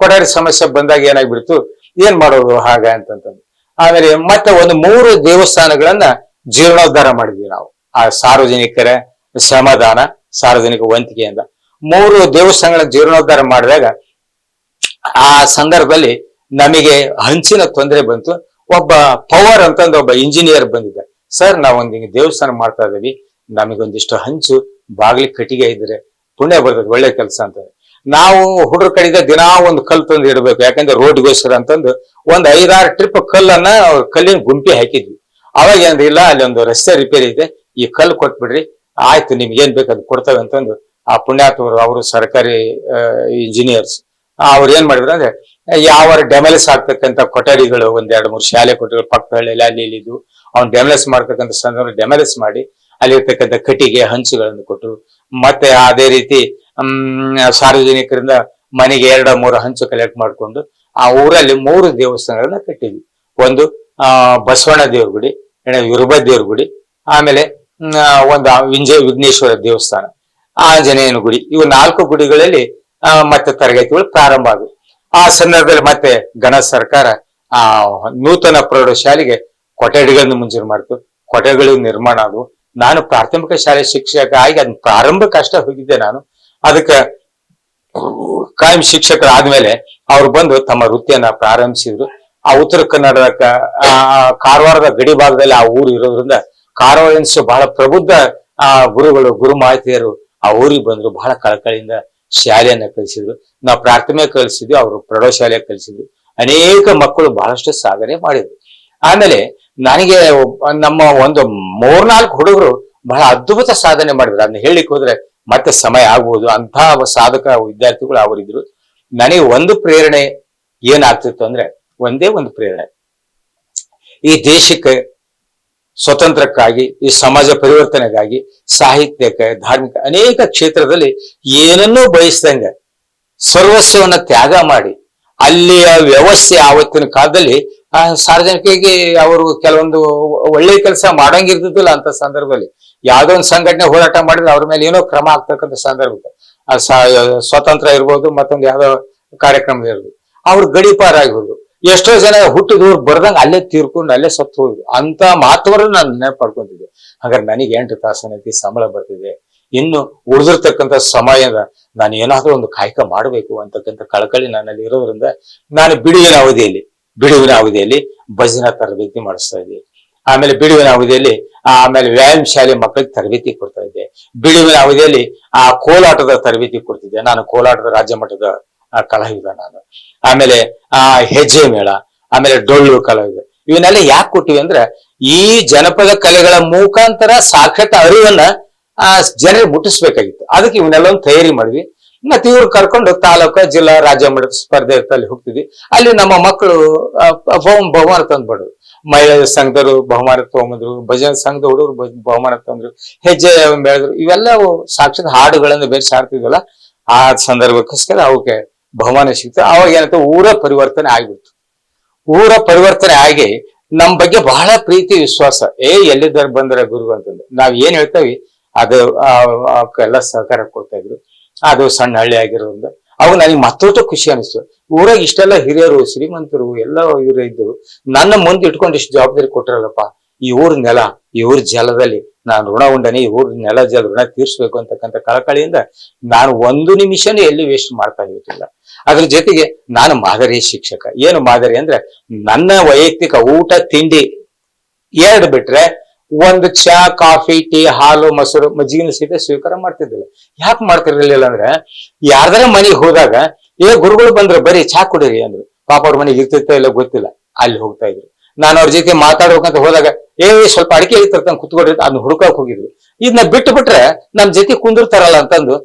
ಕೊಡಾಡಿ ಸಮಸ್ಯೆ ಬಂದಾಗ ಏನಾಗ್ಬಿಡ್ತು? ಏನ್ ಮಾಡೋದು ಹಾಗ ಅಂತಂತಂದು. ಆಮೇಲೆ ಮತ್ತೆ ಒಂದು ಮೂರು ದೇವಸ್ಥಾನಗಳನ್ನ ಜೀರ್ಣೋದ್ಧಾರ ಮಾಡಿದ್ವಿ ನಾವು. ಆ ಸಾರ್ವಜನಿಕರ ಶ್ರಮದಾನ, ಸಾರ್ವಜನಿಕ ವಂತಿಕೆಯಿಂದ. ಮೂರು ದೇವಸ್ಥಾನಗಳ ಜೀರ್ಣೋದ್ಧಾರ ಮಾಡಿದಾಗ ಆ ಸಂದರ್ಭದಲ್ಲಿ ನಮಗೆ ಹಂಚಿನ ತೊಂದರೆ ಬಂತು. ಒಬ್ಬ ಪವರ್ ಅಂತಂದು ಒಬ್ಬ ಇಂಜಿನಿಯರ್ ಬಂದಿದ್ದ. ಸರ್ ನಾವೊಂದು ಹಿಂಗೆ ದೇವಸ್ಥಾನ ಮಾಡ್ತಾ ಇದ್ದೀವಿ. ನಮಗೊಂದಿಷ್ಟು ಹಂಚು, ಬಾಗಿಲು ಕಟ್ಟಿಗೆ ಇದ್ರೆ ಪುಣ್ಯ ಬರ್ತದೆ, ಒಳ್ಳೆ ಕೆಲಸ ಅಂತ ನಾವು ಹುಡುಗರ ಕಡೆಗೆ ದಿನಾ ಒಂದು ಕಲ್ಲು ತಂದು ಇಡಬೇಕು. ಯಾಕಂದ್ರೆ ರೋಡ್ಗೋಸ್ಕರ ಅಂತಂದು ಒಂದ್ ಐದಾರು ಟ್ರಿಪ್ ಕಲ್ಲನ್ನ ಕಲ್ಲಿನ ಗುಂಪಿ ಹಾಕಿದ್ವಿ. ಅವಾಗ ಏನಿಲ್ಲ ಅಲ್ಲಿ ಒಂದು ರಸ್ತೆ ರಿಪೇರಿ ಇದೆ ಈ ಕಲ್ಲು ಕೊಟ್ಬಿಡ್ರಿ. ಆಯ್ತು ನಿಮ್ಗೆ ಏನ್ ಬೇಕು ಅದು ಕೊಡ್ತೇವೆ ಅಂತಂದು ಆ ಪುಣ್ಯಾತ್ಮರು, ಅವರು ಸರ್ಕಾರಿ ಇಂಜಿನಿಯರ್ಸ್ ಅವ್ರು ಏನ್ ಮಾಡಿದ್ರು ಅಂದ್ರೆ, ಯಾವ ಡೆಮಲಿಸ್ ಆಗ್ತಕ್ಕಂಥ ಕೊಠಡಿಗಳು, ಒಂದೆರಡು ಮೂರು ಶಾಲೆ ಕೊಠಡಿಗಳು ಪಕ್ಕದಲ್ಲಿ ಅಲ್ಲಿ ಇಲ್ಲಿದ್ದು ಅವ್ನು ಡೆಮಲಿಸ್ ಮಾಡ್ತಕ್ಕಂಥ ಸಂದರ್ಭ ಡೆಮಲಿಸ್ ಮಾಡಿ, ಅಲ್ಲಿರ್ತಕ್ಕಂಥ ಕಟ್ಟಿಗೆ, ಹಂಚುಗಳನ್ನು ಕೊಟ್ಟರು ಮತ್ತೆ ಅದೇ ರೀತಿ, ಹ್ಮ್, ಸಾರ್ವಜನಿಕರಿಂದ ಮನೆಗೆ ಎರಡ, ಮೂರು ಹಂಚು ಕಲೆಕ್ಟ್ ಮಾಡ್ಕೊಂಡು, ಆ ಊರಲ್ಲಿ ಮೂರು ದೇವಸ್ಥಾನಗಳನ್ನ ಕಟ್ಟಿದ್ವಿ. ಒಂದು, ಆ, ಬಸವಣ್ಣ ದೇವ್ರ ಗುಡಿ ವಿರುಬ ದೇವ್ರ ಗುಡಿ, ಆಮೇಲೆ ಒಂದು ವಿಂಜಯ ವಿಘ್ನೇಶ್ವರ ದೇವಸ್ಥಾನ. ಆಂಜನೇಯನ ಗುಡಿ. ಇವು ನಾಲ್ಕು ಗುಡಿಗಳಲ್ಲಿ ಮತ್ತೆ ತರಗತಿಗಳು ಪ್ರಾರಂಭ ಆದವು. ಆ ಸಂದರ್ಭದಲ್ಲಿ ಮತ್ತೆ ಗಣ ಸರ್ಕಾರ, ಆ, ನೂತನ ಪ್ರೌಢಶಾಲೆಗೆ ಕೊಠಡಿಗಳನ್ನು ಮಂಜೂರು ಮಾಡ್ತು. ಕೊಠಡಿಗಳು ನಿರ್ಮಾಣ ಆದವು. ನಾನು ಪ್ರಾಥಮಿಕ ಶಾಲೆ ಶಿಕ್ಷಕ ಆಗಿ ಅದನ್ನ ಪ್ರಾರಂಭಕ್ಕೆ ಅಷ್ಟೇ ಹೋಗಿದ್ದೆ ನಾನು. ಅದಕ್ಕೆ ಕಾಯಂ ಶಿಕ್ಷಕರಾದ್ಮೇಲೆ ಅವ್ರು ಬಂದು ತಮ್ಮ ವೃತ್ತಿಯನ್ನ ಪ್ರಾರಂಭಿಸಿದ್ರು. ಆ ಉತ್ತರ ಕನ್ನಡದ ಕಾರವಾರದ ಗಡಿ ಭಾಗದಲ್ಲಿ ಆ ಊರು ಇರೋದ್ರಿಂದ ಕಾರವಾರ ಬಹಳ ಪ್ರಬುದ್ಧ, ಆ, ಗುರುಗಳು, ಗುರು ಮಾಹಿತಿಯರು ಆ ಊರಿಗೆ ಬಂದ್ರು ಬಹಳ ಕಳಕಳಿಯಿಂದ ಶಾಲೆಯನ್ನ ಕಲಿಸಿದ್ರು. ನಾವು ಪ್ರಾಥಮಿಕ ಕಲಿಸಿದ್ವಿ, ಅವರು ಪ್ರೌಢಶಾಲೆ ಕಲಿಸಿದ್ರು. ಅನೇಕ ಮಕ್ಕಳು ಬಹಳಷ್ಟು ಸಾಧನೆ ಮಾಡಿದ್ರು. ಆಮೇಲೆ ನನಗೆ ನಮ್ಮ ಒಂದು ಮೂರ್ನಾಲ್ಕು ಹುಡುಗರು ಬಹಳ ಅದ್ಭುತ ಸಾಧನೆ ಮಾಡಿದ್ರು. ಅದನ್ನ ಹೇಳಿಕ್ ಹೋದ್ರೆ ಮತ್ತೆ ಸಮಯ ಆಗ್ಬೋದು. ಅಂತ ಸಾಧಕ ವಿದ್ಯಾರ್ಥಿಗಳು ಅವರಿದ್ರು. ನನಗೆ ಒಂದು ಪ್ರೇರಣೆ ಏನಾಗ್ತಿತ್ತು ಅಂದ್ರೆ ಒಂದೇ ಒಂದು ಪ್ರೇರಣೆ. ಈ ದೇಶಕ್ಕೆ ಸ್ವತಂತ್ರಕ್ಕಾಗಿ, ಈ ಸಮಾಜ ಪರಿವರ್ತನೆಗಾಗಿ, ಸಾಹಿತ್ಯಕ್ಕೆ, ಧಾರ್ಮಿಕ ಅನೇಕ ಕ್ಷೇತ್ರದಲ್ಲಿ ಏನನ್ನೂ ಬಯಸ್ದಂಗೆ ಸರ್ವಸ್ವವನ್ನ ತ್ಯಾಗ ಮಾಡಿ, ಅಲ್ಲಿಯ ವ್ಯವಸ್ಥೆ ಆವತ್ತಿನ ಕಾಲದಲ್ಲಿ, ಆ, ಸಾರ್ವಜನಿಕರಿಗೆ ಅವರು ಕೆಲವೊಂದು ಒಳ್ಳೆ ಕೆಲಸ ಮಾಡಂಗಿರ್ತಿದ್ದಿಲ್ಲ ಅಂತ ಸಂದರ್ಭದಲ್ಲಿ. ಯಾವುದೋ ಒಂದು ಸಂಘಟನೆ ಹೋರಾಟ ಮಾಡಿದ್ರೆ ಅವ್ರ ಮೇಲೆ ಏನೋ ಕ್ರಮ ಆಗ್ತಕ್ಕಂಥ ಸಂದರ್ಭ. ಸ್ವತಂತ್ರ ಇರ್ಬೋದು, ಮತ್ತೊಂದು ಯಾವುದೋ ಕಾರ್ಯಕ್ರಮ ಇರ್ಬೋದು. ಅವ್ರು ಗಡಿಪಾರಾಗಿರ್ಬೋದು ಎಷ್ಟೋ ಜನ ಹುಟ್ಟಿದವ್ರು ಬರ್ದಂಗ ಅಲ್ಲೇ ತೀರ್ಕೊಂಡು ಅಲ್ಲೇ ಸತ್ತು ಹೋದ್ರು. ಅಂತ ಮಾತವರು ನಾನು ನೆನಪು ಪಡ್ಕೊಂತಿದ್ದೆ ಹಾಗಾದ್ರೆ ನನಗೆ ಎಂಟು ತಾಸನೈತಿ ಸಂಬಳ ಬರ್ತಿದೆ. ಇನ್ನು ಉಳಿದಿರ್ತಕ್ಕಂಥ ಸಮಯದ ನಾನು ಏನಾದ್ರೂ ಒಂದು ಕಾಯಕ ಮಾಡಬೇಕು ಅಂತಕ್ಕಂಥ ಕಳಕಳಿ ನನ್ನಲ್ಲಿ ಇರೋದ್ರಿಂದ ನಾನು ಬಿಡುವಿನ ಅವಧಿಯಲ್ಲಿ ಬಿಡುವಿನ ಅವಧಿಯಲ್ಲಿ ಭಜನಾ ತರಬೇತಿ ಮಾಡಿಸ್ತಾ ಇದ್ದೆ. ಆಮೇಲೆ ಬಿಡುವಿನ ಅವಧಿಯಲ್ಲಿ, ಆಮೇಲೆ ವ್ಯಾಯಾಮ ಶಾಲೆ ಮಕ್ಕಳಿಗೆ ತರಬೇತಿ ಕೊಡ್ತಾ ಇದ್ದೆ. ಬಿಡುವಿನ ಅವಧಿಯಲ್ಲಿ, ಆ ಕೋಲಾಟದ ತರಬೇತಿ ಕೊಡ್ತಿದ್ದೆ. ನಾನು ಕೋಲಾಟದ ರಾಜ್ಯ ಮಟ್ಟದ ಆ, ಕಲಾವಿದ ನಾನು. ಆಮೇಲೆ ಆ ಹೆಜ್ಜೆ ಮೇಳ ಆಮೇಲೆ ಡೊಳ್ಳು ಕಲಾವಿದ ಇವನ್ನೆಲ್ಲ ಯಾಕೆ ಕೊಟ್ಟಿವಿ ಅಂದ್ರೆ ಈ ಜನಪದ ಕಲೆಗಳ ಮುಖಾಂತರ ಸಾಕ್ಷಾತ್ ಅರಿವನ್ನ ಆ ಜನರಿಗೆ ಮುಟ್ಟಿಸ್ಬೇಕಾಗಿತ್ತು. ಅದಕ್ಕೆ ಇವನ್ನೆಲ್ಲ ಒಂದು ತಯಾರಿ ಮಾಡಿದ್ವಿ. ಮತ್ತೆ ಇವ್ರು ಕರ್ಕೊಂಡು ತಾಲೂಕ ಜಿಲ್ಲಾ ರಾಜ್ಯ ಮಟ್ಟದ ಸ್ಪರ್ಧೆ ಅಲ್ಲಿ ಹೋಗ್ತಿದ್ವಿ. ಅಲ್ಲಿ ನಮ್ಮ ಮಕ್ಕಳು ಬಹುಮಾನ ತಂದ್ಬಿಡ್ರು. ಮಹಿಳಾ ಸಂಘದವರು ಬಹುಮಾನ ತಗೊಂಬಂದ್ರು ಭಜನೆ ಸಂಘದ ಹುಡುಗರು ಬಹುಮಾನ ತಂದ್ರು ಹೆಜ್ಜೆ ಬೆಳೆದ್ರು ಇವೆಲ್ಲ ಸಾಕ್ಷಾತ್ ಹಾಡುಗಳನ್ನು ಬೇರೆ ಸಾಡ್ತಿದ್ವಲ್ಲ ಆ ಸಂದರ್ಭಕ್ಕೋಸ್ಕರ ಅವಕ್ಕೆ ಬಹುಮಾನ ಸಿಗುತ್ತೆ. ಅವಾಗ ಏನಂತ ಊರ ಪರಿವರ್ತನೆ ಆಗ್ಬಿಡ್ತು. ಊರ ಪರಿವರ್ತನೆ ಆಗಿ ನಮ್ ಬಗ್ಗೆ ಬಹಳ ಪ್ರೀತಿ, ವಿಶ್ವಾಸ. ಏ, ಎಲ್ಲಿದ್ದಾರೆ ಬಂದ್ರ ಗುರು ಅಂತಂದ್ರೆ ನಾವ್ ಏನ್ ಹೇಳ್ತೇವಿ? ಅದು ಎಲ್ಲ ಸಹಕಾರ ಕೊಡ್ತಾ ಇದ್ರು. ಅದು ಸಣ್ಣ ಹಳ್ಳಿ ಆಗಿರೋದ್ರಿಂದ. ಅವಾಗ ನನಗೆ ಮತ್ತೊಟ್ಟು ಖುಷಿ ಅನಿಸ್ತು. ಊರಾಗ ಇಷ್ಟೆಲ್ಲ ಹಿರಿಯರು, ಶ್ರೀಮಂತರು, ಎಲ್ಲ ಇವರು ಇದ್ರು. ನನ್ನ ಮುಂದೆ ಇಟ್ಕೊಂಡು ಇಷ್ಟು ಜವಾಬ್ದಾರಿ ಕೊಟ್ಟಿರಲ್ಲಪ್ಪ ಈ ಊರ ನೆಲ, ಈ ಊರ ಜಲದಲ್ಲಿ ನಾನು ಋಣ ಉಂಡನೆ, ಈ ಊರ ನೆಲ ಜಲ ಋಣ ತೀರ್ಸ್ಬೇಕು ಅಂತಕ್ಕಂಥ ಕಳಕಳಿಯಿಂದ ನಾನು ಒಂದು ನಿಮಿಷನೂ ಎಲ್ಲಿ ವೇಸ್ಟ್ ಮಾಡ್ತಾ ಇರ್ಲಿಲ್ಲ. ಅದ್ರ ಜೊತೆಗೆ ನಾನು ಮಾದರಿ ಶಿಕ್ಷಕ. ಏನು ಮಾದರಿ ಅಂದ್ರೆ ನನ್ನ ವೈಯಕ್ತಿಕ ಊಟ, ತಿಂಡಿ ಎರಡು ಬಿಟ್ರೆ ಒಂದು ಚಾ, ಕಾಫಿ, ಟೀ, ಹಾಲು, ಮೊಸರು ಮಜ್ಜಿಗಿನ ಸೀತೆ ಸ್ವೀಕಾರ ಮಾಡ್ತಿದ್ದಿಲ್ಲ. ಯಾಕೆ ಮಾಡ್ತಿರ್ಲಿಲ್ಲ ಅಂದ್ರೆ ಯಾರ್ದಾರ ಮನೆಗೆ ಹೋದಾಗ, ಏ ಗುರುಗಳು ಬಂದ್ರೆ, ಬರೀ ಚಾ ಕುಡಿರಿ ಅಂದ್ರು. ಪಾಪ ಅವ್ರ ಮನೆಗೆ ಇರ್ತಿತ್ತೋ ಇಲ್ಲ ಗೊತ್ತಿಲ್ಲ. ಅಲ್ಲಿ ಹೋಗ್ತಾ ಇದ್ರು. ನಾನು ಅವ್ರ ಜೊತೆ ಮಾತಾಡ್ಬೇಕಂತ ಹೋದಾಗ, ಏ ಸ್ವಲ್ಪ ಅಡಿಕೆ ತರ್ತಾನೆ ಕುತ್ಕೊಡ್ರಿ ಅದನ್ನ ಹುಡುಕಕ್ ಹೋಗಿದ್ರು ಇದನ್ನ ಬಿಟ್ಟು ಬಿಟ್ರೆ ನಮ್ ಜೊತೆ ಕುಂದಿರ್ತಾರಲ್ಲ ಅಂತಂದು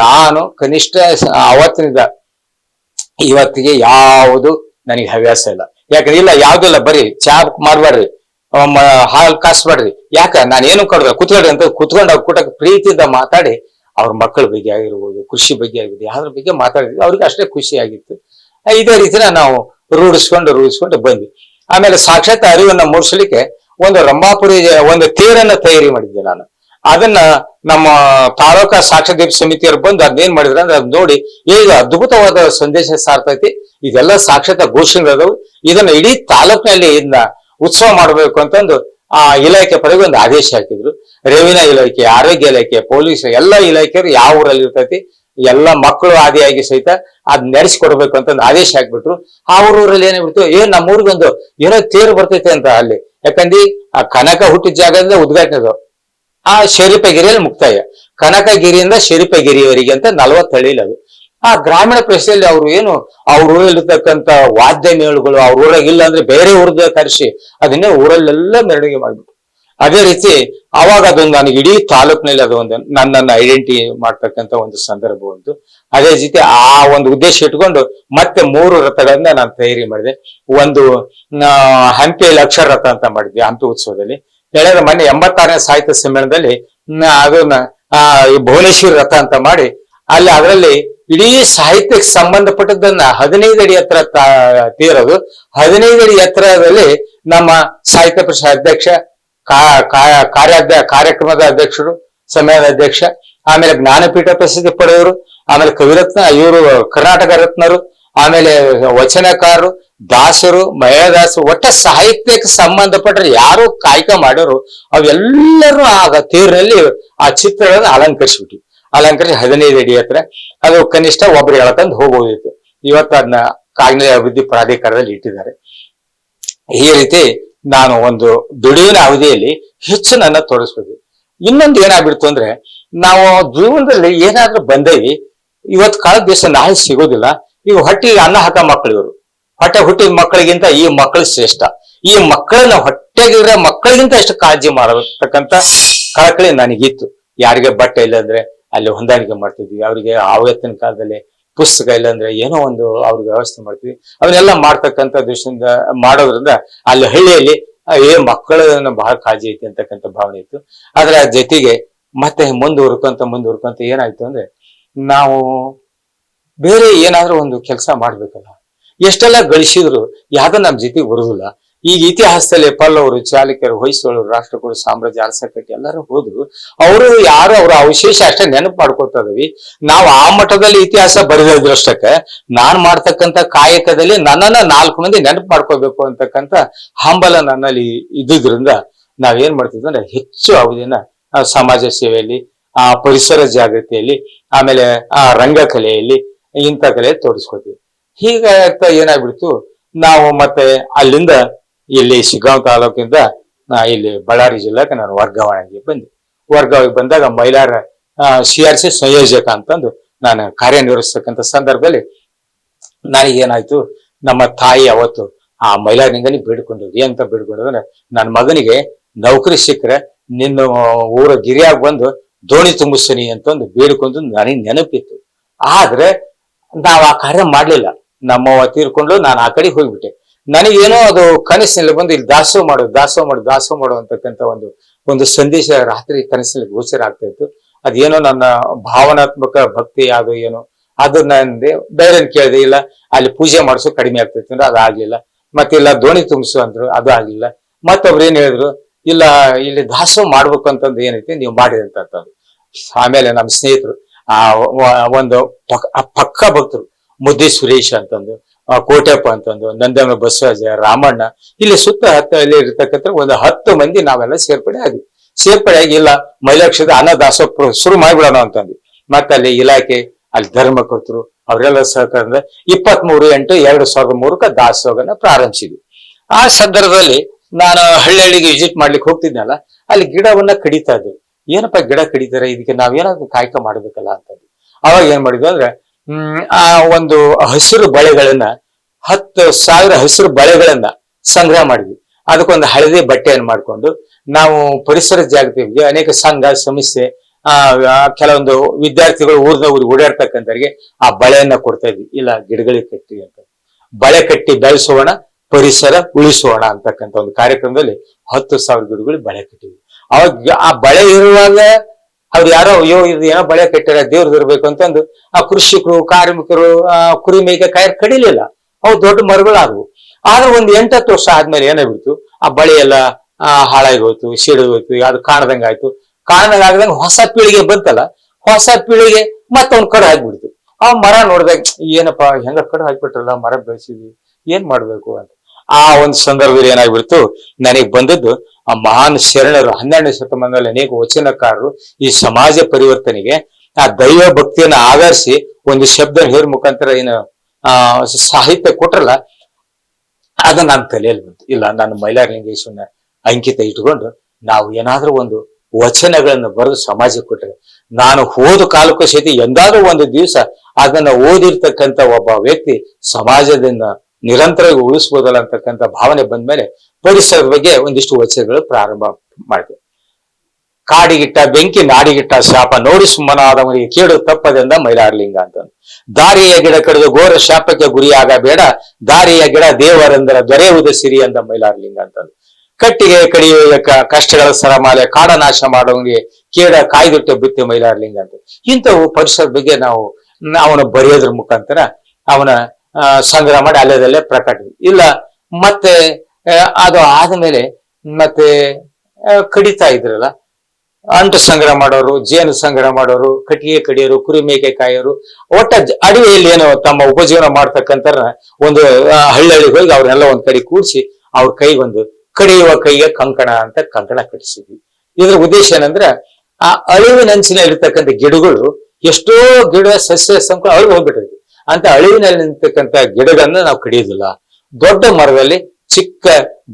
ನಾನು ಕನಿಷ್ಠ ಅವತ್ತಿನಿಂದ ಇವತ್ತಿಗೆ ಯಾವುದು ನನಗೆ ಹವ್ಯಾಸ ಇಲ್ಲ. ಯಾಕಂದ್ರೆ ಇಲ್ಲ ಯಾವ್ದಿಲ್ಲ ಬರೀ ಚಾ ಮಾಡ್ಬೇಡ್ರಿ ಹಾಲು ಕಾಸ್ಬೇಡ್ರಿ. ಯಾಕ, ನಾನು ಏನು ಕೊಡ್ಬೇಕು? ಕುತ್ಕೊಳ್ರಿ ಅಂತ ಕುತ್ಕೊಂಡು ಅವ್ರ ಕೂಟಕ್ಕೆ ಪ್ರೀತಿಯಿಂದ ಮಾತಾಡಿ ಅವ್ರ ಮಕ್ಕಳ ಬಗ್ಗೆ ಆಗಿರ್ಬೋದು, ಕೃಷಿ ಬಗ್ಗೆ ಆಗಿರ್ಬೋದು, ಯಾವ್ದ್ರ ಬಗ್ಗೆ ಮಾತಾಡಿದ್ವಿ, ಅವ್ರಿಗೆ ಅಷ್ಟೇ ಖುಷಿ ಆಗಿತ್ತು. ಇದೇ ರೀತಿನ ನಾವು ರೂಢಿಸ್ಕೊಂಡು ರೂಢಿಸ್ಕೊಂಡು ಬಂದ್ವಿ. ಆಮೇಲೆ ಸಾಕ್ಷಾತ್ ಅರಿವನ್ನ ಮೂಡಿಸ್ಲಿಕ್ಕೆ ಒಂದು ರಂಭಾಪುರಿ ಒಂದು ತೇರನ್ನ ತಯಾರಿ ಮಾಡಿದ್ದೆ ನಾನು. ಅದನ್ನ ನಮ್ಮ ತಾಲೂಕಾ ಸಾಕ್ಷ್ಯದೀಪ ಸಮಿತಿಯವರು ಬಂದು ಅದನ್ನೇನ್ ಮಾಡಿದ್ರು ಅಂದ್ರೆ ಅದ್ ನೋಡಿ ಈಗ ಅದ್ಭುತವಾದ ಸಂದೇಶ ಸಾರ್ತೈತಿ. ಇದೆಲ್ಲ ಸಾಕ್ಷರತಾ ಘೋಷಣೆಗಳು ಇದನ್ನ ಇಡೀ ತಾಲೂಕಿನಲ್ಲಿ ಇದನ್ನ ಉತ್ಸವ ಮಾಡಬೇಕು ಅಂತಂದು ಆ ಇಲಾಖೆ ಪರವಾಗಿ ಒಂದು ಆದೇಶ ಹಾಕಿದ್ರು. ರೆವಿನ್ಯೂ ಇಲಾಖೆ, ಆರೋಗ್ಯ ಇಲಾಖೆ, ಪೊಲೀಸ್ ಎಲ್ಲ ಇಲಾಖೆಯವರು ಯಾವ ಊರಲ್ಲಿ ಇರ್ತೈತಿ, ಎಲ್ಲ ಮಕ್ಕಳು ಆದಿಯಾಗಿ ಸಹಿತ ಅದ್ ಅಂತ ಅಂತಂದು ಆದೇಶ ಹಾಕ್ಬಿಟ್ರು. ಆ ಊರಲ್ಲಿ ಏನಾಗ್ಬಿಡ್ತು, ಏ ನಮ್ಮ ಊರಿಗೊಂದು ಏನೋ ತೇರು ಬರ್ತೈತೆ ಅಂತ ಅಲ್ಲಿ. ಯಾಕಂದ್ರೆ ಆ ಕನಕ ಹುಟ್ಟಿದ ಜಾಗದಿಂದ ಉದ್ಘಾಟನೆ ಅದು ಆ ಶರೀಪಗಿರಿಯಲ್ಲಿ ಮುಕ್ತಾಯ. ಕನಕಗಿರಿಯಿಂದ ಶರೀಪಗಿರಿಯವರಿಗೆ ಅಂತ ನಲವತ್ತು ಹಳ್ಳಿಲಿ ಅದು. ಆ ಗ್ರಾಮೀಣ ಪ್ರದೇಶದಲ್ಲಿ ಅವರು ಏನು, ಅವ್ರ ಊರಲ್ಲಿರ್ತಕ್ಕಂಥ ವಾದ್ಯ ಮೇಳುಗಳು, ಅವ್ರ ಊರಾಗ ಇಲ್ಲ ಅಂದ್ರೆ ಬೇರೆ ಊರದ ಕರೆಸಿ ಅದನ್ನೇ ಊರಲ್ಲೆಲ್ಲ ಮೆರವಣಿಗೆ ಮಾಡ್ಬಿಟ್ಟು ಅದೇ ರೀತಿ ಅವಾಗ ಅದೊಂದು ನನಗೆ ಇಡೀ ತಾಲೂಕಿನಲ್ಲಿ ಅದೊಂದು ನನ್ನನ್ನು ಐಡೆಂಟಿ ಮಾಡ್ತಕ್ಕಂಥ ಒಂದು ಸಂದರ್ಭ ಒಂದು ಅದೇ ರೀತಿ ಆ ಒಂದು ಉದ್ದೇಶ ಇಟ್ಕೊಂಡು ಮತ್ತೆ ಮೂರು ರಥಗಳನ್ನ ನಾನು ತಯಾರಿ ಮಾಡಿದೆ. ಒಂದು ಹಂಪಿಯಲ್ಲಿ ಅಕ್ಷರ ರಥ ಅಂತ ಮಾಡಿದ್ವಿ ಹಂಪಿ ಉತ್ಸವದಲ್ಲಿ. ಹೇಳಿದ್ರೆ ಮೊನ್ನೆ ಎಂಬತ್ತಾರನೇ ಸಾಹಿತ್ಯ ಸಮ್ಮೇಳನದಲ್ಲಿ ಅದನ್ನ ಆ ಭುವನೇಶ್ವರಿ ರಥ ಅಂತ ಮಾಡಿ, ಅಲ್ಲಿ ಅದರಲ್ಲಿ ಇಡೀ ಸಾಹಿತ್ಯಕ್ಕೆ ಸಂಬಂಧಪಟ್ಟದನ್ನ ಹದಿನೈದು ಅಡಿ ಎತ್ತರ ತೀರೋದು. ಹದಿನೈದು ಅಡಿ ಎತ್ತರದಲ್ಲಿ ನಮ್ಮ ಸಾಹಿತ್ಯ ಪರಿಷತ್ ಅಧ್ಯಕ್ಷ ಕಾರ್ಯಾಧ್ಯ, ಕಾರ್ಯಕ್ರಮದ ಅಧ್ಯಕ್ಷರು ಸಮಯದ ಅಧ್ಯಕ್ಷ, ಆಮೇಲೆ ಜ್ಞಾನಪೀಠ ಪ್ರಸಿದ್ಧಿ ಪಡೆಯವರು ಆಮೇಲೆ ಕವಿರತ್ನ, ಇವರು ಕರ್ನಾಟಕ ರತ್ನರು, ಆಮೇಲೆ ವಚನಕಾರರು ದಾಸರು ಮಹಿಳಾ ದಾಸರು ಒಟ್ಟ ಸಾಹಿತ್ಯಕ್ಕೆ ಸಂಬಂಧಪಟ್ಟರೆ ಯಾರು ಕಾಯಕ ಮಾಡೋರು, ಅವೆಲ್ಲರೂ ಆಗ ತೀರಿನಲ್ಲಿ ಆ ಚಿತ್ರಗಳನ್ನ ಅಲಂಕರಿಸ್ಬಿಟ್ಟು ಅಲಂಕರಿಸಿ ಹದಿನೈದು ಅಡಿ ಹತ್ರ ಅದು ಕನಿಷ್ಠ ಒಬ್ರು ಹೇಳ್ಕೊಂಡು ಹೋಗೋದಿತ್ತು ಇವತ್ತು ಅದನ್ನ ಕಾಗ್ನೇಯ ಅಭಿವೃದ್ಧಿ ಪ್ರಾಧಿಕಾರದಲ್ಲಿ ಇಟ್ಟಿದ್ದಾರೆ. ಈ ರೀತಿ ನಾನು ಒಂದು ದುಡಿವಿನ ಅವಧಿಯಲ್ಲಿ ಹೆಚ್ಚು ನನ್ನ ತೋರಿಸ್ಬೋದು ಇನ್ನೊಂದು ಏನಾಗ್ಬಿಡ್ತು ಅಂದ್ರೆ, ನಾವು ಜೀವನದಲ್ಲಿ ಏನಾದ್ರೂ ಬಂದೇವಿ, ಇವತ್ತು ಕಾಲದ ದೇಶ ನಾಳೆ ಸಿಗೋದಿಲ್ಲ ಈಗ ಹೊಟ್ಟೆಗೆ ಅನ್ನ ಹಾಕ ಮಕ್ಕಳು ಇವರು. ಹೊಟ್ಟೆ ಹುಟ್ಟಿದ ಮಕ್ಕಳಿಗಿಂತ ಈ ಮಕ್ಕಳು ಶ್ರೇಷ್ಠ. ಈ ಮಕ್ಕಳನ್ನ ಹೊಟ್ಟೆಗಿರೋ ಮಕ್ಕಳಿಗಿಂತ ಎಷ್ಟು ಕಾಳಜಿ ಮಾಡತಕ್ಕಂತ ಕಳಕಳಿ ನನಗಿತ್ತು. ಯಾರಿಗೆ ಬಟ್ಟೆ ಇಲ್ಲ ಅಂದ್ರೆ ಅಲ್ಲಿ ಹೊಂದಾಣಿಕೆ ಮಾಡ್ತಿದ್ವಿ. ಅವರಿಗೆ ಆವತ್ತಿನ ಕಾಲದಲ್ಲಿ ಪುಸ್ತಕ ಇಲ್ಲ ಅಂದ್ರೆ ಏನೋ ಒಂದು ಅವ್ರಿಗೆ ವ್ಯವಸ್ಥೆ ಮಾಡ್ತೀವಿ ಅವನ್ನೆಲ್ಲ ಮಾಡ್ತಕ್ಕಂಥ ದೃಷ್ಟಿಯಿಂದ ಮಾಡೋದ್ರಿಂದ ಅಲ್ಲಿ ಹಳ್ಳಿಯಲ್ಲಿ ಏ, ಮಕ್ಕಳನ್ನ ಬಹಳ ಕಾಳಜಿ ಐತಿ ಅಂತಕ್ಕಂಥ ಭಾವನೆ ಇತ್ತು. ಅದರ ಜೊತೆಗೆ ಮತ್ತೆ ಮುಂದುವರ್ಕೊಂತ ಮುಂದುವರ್ಕೊಂತ ಏನಾಯ್ತು ಅಂದ್ರೆ ನಾವು ಬೇರೆ ಏನಾದ್ರೂ ಒಂದು ಕೆಲಸ ಮಾಡ್ಬೇಕಲ್ಲ. ಎಷ್ಟೆಲ್ಲ ಗಳಿಸಿದ್ರು, ಯಾವ್ದು ನಮ್ ಜೊತೆ ಬರುದಿಲ್ಲ. ಈಗ ಇತಿಹಾಸದಲ್ಲಿ ಪಲ್ಲವರು ಚಾಲುಕ್ಯರು, ಹೊಯ್ಸಳರು ರಾಷ್ಟ್ರಗಳು ಸಾಮ್ರಾಜ್ಯ ಅರಸಕಟ್ಟಿ ಎಲ್ಲರೂ ಹೋದ್ರು. ಅವರು ಯಾರು ಅವರ ಅವಶೇಷ ಅಷ್ಟೇ ನೆನಪು ಮಾಡ್ಕೊತಾ ನಾವು ಆ ಮಟ್ಟದಲ್ಲಿ ಇತಿಹಾಸ ಬರೆದಿದ್ರಷ್ಟಕ್ಕೆ ನಾನ್ ಮಾಡ್ತಕ್ಕಂಥ ಕಾಯಕದಲ್ಲಿ ನನ್ನನ್ನ ನಾಲ್ಕು ಮಂದಿ ನೆನಪು ಮಾಡ್ಕೋಬೇಕು ಅಂತಕ್ಕಂಥ ಹಂಬಲ ನನ್ನಲ್ಲಿ ಇದ್ದುದ್ರಿಂದ ನಾವೇನ್ ಮಾಡ್ತಿದ್ವಿ ಅಂದ್ರೆ ಹೆಚ್ಚು ಅವಧಿನ ಸಮಾಜ ಸೇವೆಯಲ್ಲಿ, ಆ ಪರಿಸರ ಜಾಗೃತಿಯಲ್ಲಿ, ಆಮೇಲೆ ಆ ರಂಗಕಲೆಯಲ್ಲಿ ಇಂಥ ಕಲೆ ತೋರಿಸ್ಕೊತೀವಿ ಹೀಗಾಗ್ತಾ ಏನಾಗ್ಬಿಡ್ತು? ನಾವು ಮತ್ತೆ ಅಲ್ಲಿಂದ ಇಲ್ಲಿ ಶಿಗ್ಗಾಂವ್ ತಾಲೂಕಿಂದ ಇಲ್ಲಿ ಬಳ್ಳಾರಿ ಜಿಲ್ಲಾಕ್ಕೆ ನಾನು ವರ್ಗಾವಣೆಗೆ ಬಂದೆ. ವರ್ಗಾವಣೆಗೆ ಬಂದಾಗ ಮಹಿಳಾರ ಸಿ ಆರ್ ಸಿ ಸಂಯೋಜಕ ಅಂತಂದು ನಾನು ಕಾರ್ಯನಿರ್ವಹಿಸ್ತಕ್ಕಂಥ ಸಂದರ್ಭದಲ್ಲಿ ನನಗೇನಾಯ್ತು, ನಮ್ಮ ತಾಯಿ ಅವತ್ತು, ಆ, ಮೈಲಾರನಿಂದಲೇ ಬೇಡ್ಕೊಂಡಿದ್ವಿ ಅಂತ ಬೇಡ್ಕೊಂಡಿದ್ರೆ ನನ್ನ ಮಗನಿಗೆ ನೌಕರಿ ಸಿಕ್ಕರೆ ನಿನ್ನ ಊರ ಗಿರಿಯಾಗಿ ಬಂದು ದೋಣಿ ತುಂಬಿಸ್ತೀನಿ ಅಂತಂದು ಬೇಡ್ಕೊಂಡು ನನಗೆ ನೆನಪಿತ್ತು. ಆದ್ರೆ ನಾವು ಆ ಕಾರ್ಯ ಮಾಡ್ಲಿಲ್ಲ. ನಮ್ಮವ್ವ ತೀರ್ಕೊಂಡು ನಾನು ಆ ಕಡೆ ಹೋಗ್ಬಿಟ್ಟೆ. ನನಗೇನೋ ಅದು ಕನಸಿನಲ್ಲಿ ಬಂದು ಇಲ್ಲಿ ದಾಸೋಹ ಮಾಡು ದಾಸೋಹ ಮಾಡು ದಾಸೋಹ ಮಾಡು ಅಂತಕ್ಕಂಥ ಒಂದು ಒಂದು ಸಂದೇಶ ರಾತ್ರಿ ಕನಸಿನಲ್ಲಿ ಗೋಚರ ಆಗ್ತಾ ಇತ್ತು. ಅದೇನೋ ನನ್ನ ಭಾವನಾತ್ಮಕ ಭಕ್ತಿ ಯಾವುದು ಏನೋ ಅದು ನಂದೆ ಬೇರೆ ಕೇಳಿದೆ, ಇಲ್ಲ, ಅಲ್ಲಿ ಪೂಜೆ ಮಾಡಿಸೋ ಕಡಿಮೆ ಆಗ್ತೈತಿ ಅಂದ್ರೆ ಅದು ಆಗ್ಲಿಲ್ಲ. ಮತ್ತೆ ಇಲ್ಲ, ದೋಣಿ ತುಂಬಿಸು ಅಂದ್ರು, ಅದು ಆಗ್ಲಿಲ್ಲ. ಮತ್ತೊಬ್ರು ಏನ್ ಹೇಳಿದ್ರು, ಇಲ್ಲ, ಇಲ್ಲಿ ದಾಸೋಹ ಮಾಡ್ಬೇಕು ಅಂತಂದು ಏನೈತೆ, ನೀವು ಅಂತಂದ್ರು. ಆಮೇಲೆ ನಮ್ಮ ಸ್ನೇಹಿತರು, ಆ ಒಂದು ಪಕ್ಕ ಭಕ್ತರು ಮುದ್ದೆ ಸುರೇಶ್ ಅಂತಂದು ಕೋಟೆಪ್ಪ ಅಂತಂದು, ನಂದಮ್ಮ ಬಸವರಾಜ, ರಾಮಣ್ಣ, ಇಲ್ಲಿ ಸುತ್ತ ಹತ್ತ ಇಲ್ಲಿ ಇರ್ತಕ್ಕಂಥ ಒಂದು ಹತ್ತು ಮಂದಿ ನಾವೆಲ್ಲ ಸೇರ್ಪಡೆ ಆದ್ವಿ. ಸೇರ್ಪಡೆ ಆಗಿ ಇಲ್ಲ, ಮೈಲಾಕ್ಷದ ಅನ್ನ ದಾಸೋಹ ಶುರು ಮಾಡಿಬಿಡೋಣ ಅಂತಂದು ಮತ್ತೆ ಅಲ್ಲಿ ಇಲಾಖೆ, ಅಲ್ಲಿ ಧರ್ಮಕರ್ತರು, ಅವರೆಲ್ಲ ಸಹಕಾರದಿಂದ ಇಪ್ಪತ್ತ್ ಮೂರು ಎಂಟು ಎರಡು ಸಾವಿರದ ಮೂರಕ್ಕೆ ದಾಸೋಹನ ಪ್ರಾರಂಭಿಸಿದ್ವಿ. ಆ ಸಂದರ್ಭದಲ್ಲಿ ನಾನು ಹಳ್ಳಿ ಹಳ್ಳಿಗೆ ವಿಸಿಟ್ ಮಾಡ್ಲಿಕ್ಕೆ ಹೋಗ್ತಿದ್ನಲ್ಲ, ಅಲ್ಲಿ ಗಿಡವನ್ನ ಕಡಿತಾ ಇದ್ವಿ ಏನಪ್ಪಾ ಗಿಡ ಕಡಿತಾರೆ, ಇದಕ್ಕೆ ನಾವೇನಾದ್ರು ಕಾಯಕ ಮಾಡ್ಬೇಕಲ್ಲ ಅಂತಂದು. ಅವಾಗ ಏನ್ ಮಾಡಿದ್ವಿ ಅಂದ್ರೆ ಆ ಒಂದು ಹಸಿರು ಬಳೆಗಳನ್ನ, ಹತ್ತು ಸಾವಿರ ಹಸಿರು ಬಳೆಗಳನ್ನ ಸಂಗ್ರಹ ಮಾಡಿದ್ವಿ. ಅದಕ್ಕೊಂದು ಹಳದಿ ಬಟ್ಟೆಯನ್ನು ಮಾಡ್ಕೊಂಡು, ನಾವು ಪರಿಸರ ಜಾಗೃತಿಗೆ ಅನೇಕ ಸಂಘ ಸಂಸ್ಥೆ ಆ, ಕೆಲವೊಂದು ವಿದ್ಯಾರ್ಥಿಗಳು ಊರ್ನ ಊರಿಗೆ ಓಡಾಡ್ತಕ್ಕಂಥವ್ರಿಗೆ ಆ ಬಳೆಯನ್ನ ಕೊಡ್ತಾ ಇದ್ವಿ. ಇಲ್ಲ, ಗಿಡಗಳಿಗೆ ಕಟ್ಟಿ ಅಂತ. ಬಳೆ ಕಟ್ಟಿ ಬೆಳೆಸೋಣ, ಪರಿಸರ ಉಳಿಸೋಣ ಅಂತಕ್ಕಂಥ ಒಂದು ಕಾರ್ಯಕ್ರಮದಲ್ಲಿ ಹತ್ತು ಸಾವಿರ ಗಿಡಗಳು ಬಳೆ ಕಟ್ಟಿದ್ವಿ. ಅವಾಗ ಆ ಬಳೆ ಇರುವಾಗ ಅವ್ರು ಯಾರೋ, ಅಯ್ಯೋ, ಇದು ಏನೋ ಬಳೆ ಕಟ್ಟಿರ ದೇವ್ರದ್ದು ಇರ್ಬೇಕು ಅಂತಂದು ಆ ಕೃಷಿಕರು, ಕಾರ್ಮಿಕರು, ಆ ಕುರಿ ಮೇಕೆ ಕಾಯರ್ ಕಡಿಲಿಲ್ಲ. ಅವು ದೊಡ್ಡ ಮರಗಳಾದವು. ಆದ್ರೆ ಒಂದ್ ಎಂಟತ್ತು ವರ್ಷ ಆದ್ಮೇಲೆ ಏನಾಗ್ಬಿಡ್ತು ಆ ಬಳೆ ಎಲ್ಲ ಹಾಳಾಗಿ ಹೋಯ್ತು ಸಿಡಿದು ಹೋಯ್ತು, ಯಾವ್ದು ಕಾಣದಂಗ ಆಯ್ತು. ಕಾಣದಂಗ ಆಗದಂಗ ಹೊಸ ಪೀಳಿಗೆ ಬಂತಲ್ಲ, ಹೊಸ ಪೀಳಿಗೆ ಮತ್ತೊಂದ್ ಕಡೆ ಆಗ್ಬಿಡ್ತು. ಆ ಮರ ನೋಡಿದಾಗ, ಏನಪ್ಪಾ, ಹೆಂಗ ಕಡೆ ಹಾಕ್ಬಿಟ್ರಲ್ಲ ಮರ ಬೆಳೆಸಿದ್ವಿ, ಏನ್ ಮಾಡ್ಬೇಕು ಅಂತ. ಆ ಒಂದು ಸಂದರ್ಭದಲ್ಲಿ ಏನಾಗ್ಬಿಡ್ತು, ನನಗೆ ಬಂದದ್ದು ಆ ಮಹಾನ್ ಶರಣರು, ಹನ್ನೆರಡನೇ ಶತಮಾನದಲ್ಲಿ ಅನೇಕ ವಚನಕಾರರು ಈ ಸಮಾಜ ಪರಿವರ್ತನೆಗೆ ಆ ದೈವ ಭಕ್ತಿಯನ್ನ ಆಧರಿಸಿ ಒಂದು ಶಬ್ದ ಹೇರ್ ಮುಖಾಂತರ ಏನು ಸಾಹಿತ್ಯ ಕೊಟ್ರಲ್ಲ, ಅದ ನಾನು ತಲೆಯಲ್ಲಿ ಬಂತು. ಇಲ್ಲ, ನಾನು ಮೈಲಾರಲಿಂಗೇಶ್ವರನ ಅಂಕಿತ ಇಟ್ಕೊಂಡು ನಾವು ಏನಾದ್ರೂ ಒಂದು ವಚನಗಳನ್ನು ಬರೆದು ಸಮಾಜಕ್ಕೆ ಕೊಟ್ಟರೆ ನಾನು ಹೋದ ಕಾಲಕ್ಕೂ ಸಹಿತ ಎಂದಾದ್ರೂ ಒಂದು ದಿವಸ ಅದನ್ನ ಓದಿರ್ತಕ್ಕಂಥ ಒಬ್ಬ ವ್ಯಕ್ತಿ ಸಮಾಜದಿಂದ ನಿರಂತರವಾಗಿ ಉಳಿಸ್ಬೋದಲ್ಲ ಅಂತಕ್ಕಂಥ ಭಾವನೆ ಬಂದ ಮೇಲೆ ಪರಿಸರದ ಬಗ್ಗೆ ಒಂದಿಷ್ಟು ವಚನಗಳು ಪ್ರಾರಂಭ ಮಾಡಿದೆ ಕಾಡಿಗಿಟ್ಟ, ಬೆಂಕಿ, ನಾಡಿಗಿಟ್ಟ, ಶಾಪ, ನೋಡಿ ಸುಮ್ಮನಾದವನಿಗೆ ಕೇಳು ತಪ್ಪದಿಂದ ಮೈಲಾರಲಿಂಗ ಅಂತ ದಾರಿಯ ಗಿಡ ಕಡಿದು ಘೋರ ಶಾಪಕ್ಕೆ ಗುರಿಯಾಗಬೇಡ, ದಾರಿಯ ಗಿಡ ದೇವರೆಂದರ ದೊರೆಯುವುದು ಸಿರಿ ಅಂದ ಮೈಲಾರಲಿಂಗ ಅಂತಂದು. ಕಟ್ಟಿಗೆ ಕಡಿಯುವ ಕಷ್ಟಗಳ ಸರಮಾಲೆ ಕಾಡ ನಾಶ ಮಾಡೋನಿಗೆ ಕೇಡ ಕಾಯ್ದಿಟ್ಟ ಬುತ್ತಿ ಮೈಲಾರಲಿಂಗ ಅಂತ ಇಂಥವು ಪರಿಸರದ ಬಗ್ಗೆ ನಾವು, ಅವನು ಬರೆಯೋದ್ರ ಮುಖಾಂತರ ಅವನ ಸಂಗ್ರಹ ಮಾಡಿ ಅಲ್ಲದಲ್ಲೇ ಪ್ರಕಟ ಇಲ್ಲ, ಮತ್ತೆ ಅದು ಆದಮೇಲೆ ಮತ್ತೆ ಕಡಿತಾ ಇದ್ರಲ್ಲ. ಅಂಟು ಸಂಗ್ರಹ ಮಾಡೋರು, ಜೇನು ಸಂಗ್ರಹ ಮಾಡೋರು, ಕಟ್ಟಿಗೆ ಕಡಿಯೋರು ಕುರಿ ಮೇಕೆ ಕಾಯೋರು ಒಟ್ಟ ಅಡವಿಯಲ್ಲಿ ಏನು ತಮ್ಮ ಉಪಜೀವನ ಮಾಡ್ತಕ್ಕಂಥ ಒಂದು ಹಳ್ಳಿ ಹಳ್ಳಿಗೆ ಹೋಗಿ ಅವ್ರನ್ನೆಲ್ಲ ಒಂದ್ ಕಡೆ ಕೂಡಿಸಿ ಅವ್ರ ಕೈಗೊಂದು ಕಡಿಯುವ ಕೈಗೆ ಕಂಕಣ ಅಂತ ಕಂಕಣ ಕಟ್ಟಿಸಿದ್ವಿ. ಇದ್ರ ಉದ್ದೇಶ ಏನಂದ್ರೆ, ಆ ಅಳಿವಿನಂಚಿನ ಇರ್ತಕ್ಕಂಥ ಗಿಡಗಳು ಎಷ್ಟೋ ಗಿಡ ಸಸ್ಯ ಸಂಕುಲ ಅಳಿವು ಹೋಗ್ಬಿಟ್ಟಿದೆ. ಅಂತ ಅಳಿವಿನಲ್ಲಿ ನಿಂತಕ್ಕಂತ ಗಿಡಗಳನ್ನ ನಾವು ಕಡಿಯೋದಿಲ್ಲ ದೊಡ್ಡ ಮರದಲ್ಲಿ ಚಿಕ್ಕ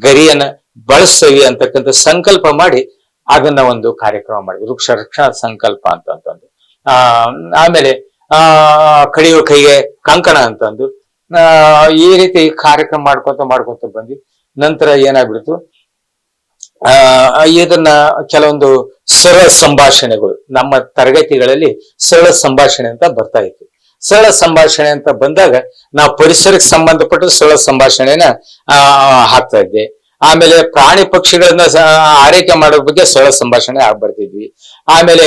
ಗರಿಯನ್ನ ಬಳಸ್ತೇವೆ ಅಂತಕ್ಕಂಥ ಸಂಕಲ್ಪ ಮಾಡಿ ಅದನ್ನ ಒಂದು ಕಾರ್ಯಕ್ರಮ ಮಾಡಿದ್ವಿ ವೃಕ್ಷ ರಕ್ಷಣಾ ಸಂಕಲ್ಪ ಅಂತ ಅಂತಂದು ಆ, ಆಮೇಲೆ, ಆ, ಕಡಿಯುವ ಕೈಗೆ ಕಂಕಣ ಅಂತಂದು. ಆ, ಈ ರೀತಿ ಕಾರ್ಯಕ್ರಮ ಮಾಡ್ಕೊಂತ ಮಾಡ್ಕೊಂತ ಬಂದ್ವಿ. ನಂತರ ಏನಾಗ್ಬಿಡ್ತು? ಆ, ಇದನ್ನ ಕೆಲವೊಂದು ಸರಳ ಸಂಭಾಷಣೆಗಳು, ನಮ್ಮ ತರಗತಿಗಳಲ್ಲಿ ಸರಳ ಸಂಭಾಷಣೆ ಅಂತ ಬರ್ತಾ ಇತ್ತು. ಸರಳ ಸಂಭಾಷಣೆ ಅಂತ ಬಂದಾಗ ನಾವು ಪರಿಸರಕ್ಕೆ ಸಂಬಂಧಪಟ್ಟ ಸರಳ ಸಂಭಾಷಣೆನ ಹಾಕ್ತಾ ಇದ್ದೆ ಆಮೇಲೆ ಪ್ರಾಣಿ ಪಕ್ಷಿಗಳನ್ನ ಆರೈಕೆ ಮಾಡೋ ಬಗ್ಗೆ ಸರಳ ಸಂಭಾಷಣೆ ಆಗ್ಬರ್ತಿದ್ವಿ. ಆಮೇಲೆ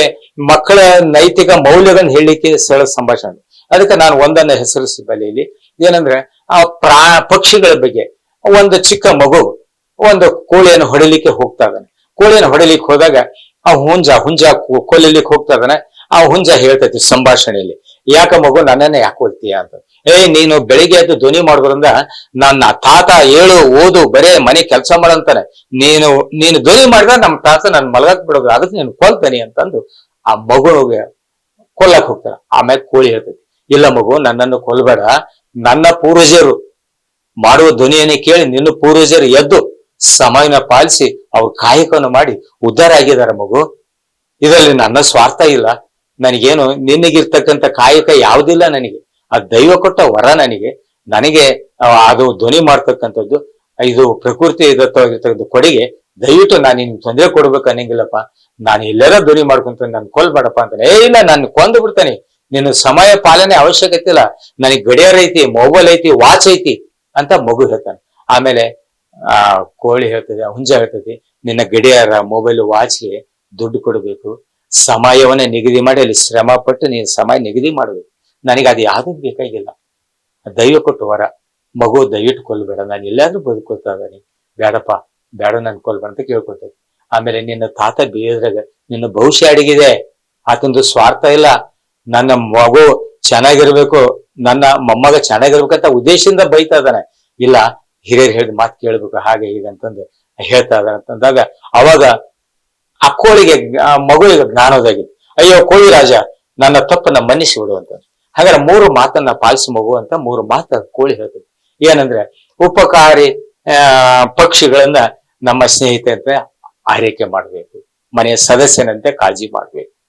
ಮಕ್ಕಳ ನೈತಿಕ ಮೌಲ್ಯಗಳನ್ನ ಹೇಳಲಿಕ್ಕೆ ಸರಳ ಸಂಭಾಷಣೆ. ಅದಕ್ಕೆ ನಾನು ಒಂದನ್ನ ಹೆಸರಿಸಿ ಇಲ್ಲಿ ಏನಂದ್ರೆ, ಆ ಪ್ರಾ, ಪಕ್ಷಿಗಳ ಬಗ್ಗೆ ಒಂದು ಚಿಕ್ಕ ಮಗು ಒಂದು ಕೋಳಿಯನ್ನು ಹೊಡಿಲಿಕ್ಕೆ ಹೋಗ್ತಾ ಇದ್ದಾನೆ. ಕೋಳಿಯನ್ನು ಹೊಡಿಲಿಕ್ಕೆ ಹೋದಾಗ ಆ ಹುಂಜ ಹುಂಜ ಕೊಲ್ಲಿಲಿಕ್ಕೆ ಹೋಗ್ತಾ ಇದ್ದಾನೆ. ಆ ಹುಂಜ ಹೇಳ್ತೈತಿ ಸಂಭಾಷಣೆಯಲ್ಲಿ ಯಾಕ ಮಗು ನನ್ನನ್ನೇ ಯಾಕೆ ಓದ್ತೀಯ ಅಂತ. ಏಯ್ ನೀನು ಬೆಳಿಗ್ಗೆ ಎದ್ದು ಧ್ವನಿ ಮಾಡೋದ್ರಿಂದ ನನ್ನ ತಾತ ಏಳು ಓದು, ಬರೇ, ಮನೆ ಕೆಲಸ ಮಾಡಂತಾನೆ ನೀನು ನೀನು ಧ್ವನಿ ಮಾಡಿದ್ರೆ ನಮ್ಮ ತಾತ ನನ್ ಮಲಗಕ್ ಬಿಡೋದು, ಅದಕ್ಕೆ ನೀನು ಕೊಲ್ತಾನೆ ಅಂತಂದು ಆ ಮಗುವಿಗೆ ಕೊಲ್ಲಕ್ ಹೋಗ್ತಾನೆ. ಆಮೇಲೆ ಕೋಳಿ ಹೇಳ್ತೈತಿ, ಇಲ್ಲ ಮಗು, ನನ್ನನ್ನು ಕೊಲ್ಬೇಡ. ನನ್ನ ಪೂರ್ವಜರು ಮಾಡುವ ಧ್ವನಿಯನ್ನೇ ಕೇಳಿ ನಿನ್ನ ಪೂರ್ವಜರು ಎದ್ದು ಸಮಯನ ಪಾಲಿಸಿ ಅವ್ರ ಕಾಯಕವನ್ನು ಮಾಡಿ ಉದ್ಧಾರ ಆಗಿದ್ದಾರೆ ಮಗು. ಇದರಲ್ಲಿ ನನ್ನ ಸ್ವಾರ್ಥ ಇಲ್ಲ. ನನಗೇನು ನಿನಗಿರ್ತಕ್ಕಂಥ ಕಾಯಕ ಯಾವುದಿಲ್ಲ ನನಗೆ. ಆ ದೈವ ಕೊಟ್ಟ ವರ ನನಗೆ. ನನಗೆ ಅದು ಧ್ವನಿ ಮಾಡ್ತಕ್ಕಂಥದ್ದು, ಇದು ಪ್ರಕೃತಿ ದತ್ತವಾಗಿರ್ತಕ್ಕಂಥ ಕೊಡುಗೆ. ದಯವಿಟ್ಟು ನಾನು ನಿನ್ಗೆ ತೊಂದರೆ ಕೊಡ್ಬೇಕು ಅನ್ನಂಗಿಲ್ಲಪ್ಪ. ನಾನು ಎಲ್ಲರ ಧ್ವನಿ ಮಾಡ್ಕೊಂತ ನನ್ ಕೊಲ್ಬೇಡಪ್ಪ ಅಂತಾನೆ ಏ, ಇಲ್ಲ, ನಾನು ಕೊಂದು ಬಿಡ್ತಾನೆ. ನಿನ್ನ ಸಮಯ ಪಾಲನೆ ಅವಶ್ಯಕತೆ ಇಲ್ಲ. ನನಗೆ ಗಡಿಯಾರ ಐತಿ, ಮೊಬೈಲ್ ಐತಿ, ವಾಚ್ ಐತಿ ಅಂತ ಮಗು ಹೇಳ್ತಾನೆ. ಆಮೇಲೆ, ಆ, ಕೋಳಿ ಹೇಳ್ತದೆ, ಹುಂಜ ಹೇಳ್ತದೆ, ನಿನ್ನ ಗಡಿಯಾರ, ಮೊಬೈಲ್, ವಾಚ್ಗೆ ದುಡ್ಡು ಕೊಡಬೇಕು. ಸಮಯವನ್ನ ನಿಗದಿ ಮಾಡಿ ಅಲ್ಲಿ ಶ್ರಮ ಪಟ್ಟು ನೀನು ಸಮಯ ನಿಗದಿ ಮಾಡಬೇಕು ನನಗೆ ಅದು ಯಾವುದು ಬೇಕಾಗಿಲ್ಲ. ದೈವ ಕೊಟ್ಟು ವರ. ಮಗು ದಯವಿಟ್ಟು ಕೊಲ್ಬೇಡ ನಾನು ಎಲ್ಲಾದ್ರೂ ಬದುಕೋತಾ ಇದ್ದಾನೆ. ಬೇಡಪ್ಪ, ಬೇಡ ನಾನು ಕೊಲ್ಬೇಡ ಅಂತ ಕೇಳ್ಕೊತೇನೆ ಆಮೇಲೆ ನಿನ್ನ ತಾತ ಬೇದ್ರಾಗ ನಿನ್ನ ಭವಿಷ್ಯ ಅಡಗಿದೆ. ಆತಂದು ಸ್ವಾರ್ಥ ಇಲ್ಲ. ನನ್ನ ಮಗು ಚೆನ್ನಾಗಿರ್ಬೇಕು. ನನ್ನ ಮೊಮ್ಮಗ ಚೆನ್ನಾಗಿರ್ಬೇಕಂತ ಉದ್ದೇಶದಿಂದ ಬೈತಾ ಇದ್ದಾನೆ. ಇಲ್ಲ, ಹಿರಿಯರು ಹೇಳಿದ ಮಾತು ಕೇಳ್ಬೇಕು, ಹಾಗೆ ಹೀಗೆ ಅಂತಂದು ಹೇಳ್ತಾ ಇದ್ದಾನೆ ಅಂತಂದಾಗ, ಅವಾಗ ಆ ಕೋಳಿಗೆ ಮಗುವಿಗೆ ಜ್ಞಾನೋದಾಗಿದೆ ಅಯ್ಯೋ ಕೋಳಿ ರಾಜ, ನನ್ನ ತಪ್ಪನ್ನ ಮನ್ನಿಸಿ ಬಿಡು ಅಂತ. ಹಾಗಾದ್ರೆ ಮೂರು ಮಾತನ್ನ ಪಾಲಿಸಿ ಮಗು ಅಂತ ಮೂರು ಮಾತ ಕೋಳಿ ಹೇಳ್ತದೆ. ಏನಂದ್ರೆ, ಉಪಕಾರಿ ಪಕ್ಷಿಗಳನ್ನ ನಮ್ಮ ಸ್ನೇಹಿತರಂತೆ ಆರೈಕೆ ಮಾಡಬೇಕು, ಮನೆಯ ಸದಸ್ಯನಂತೆ ಕಾಳಜಿ ಮಾಡ್ಬೇಕು.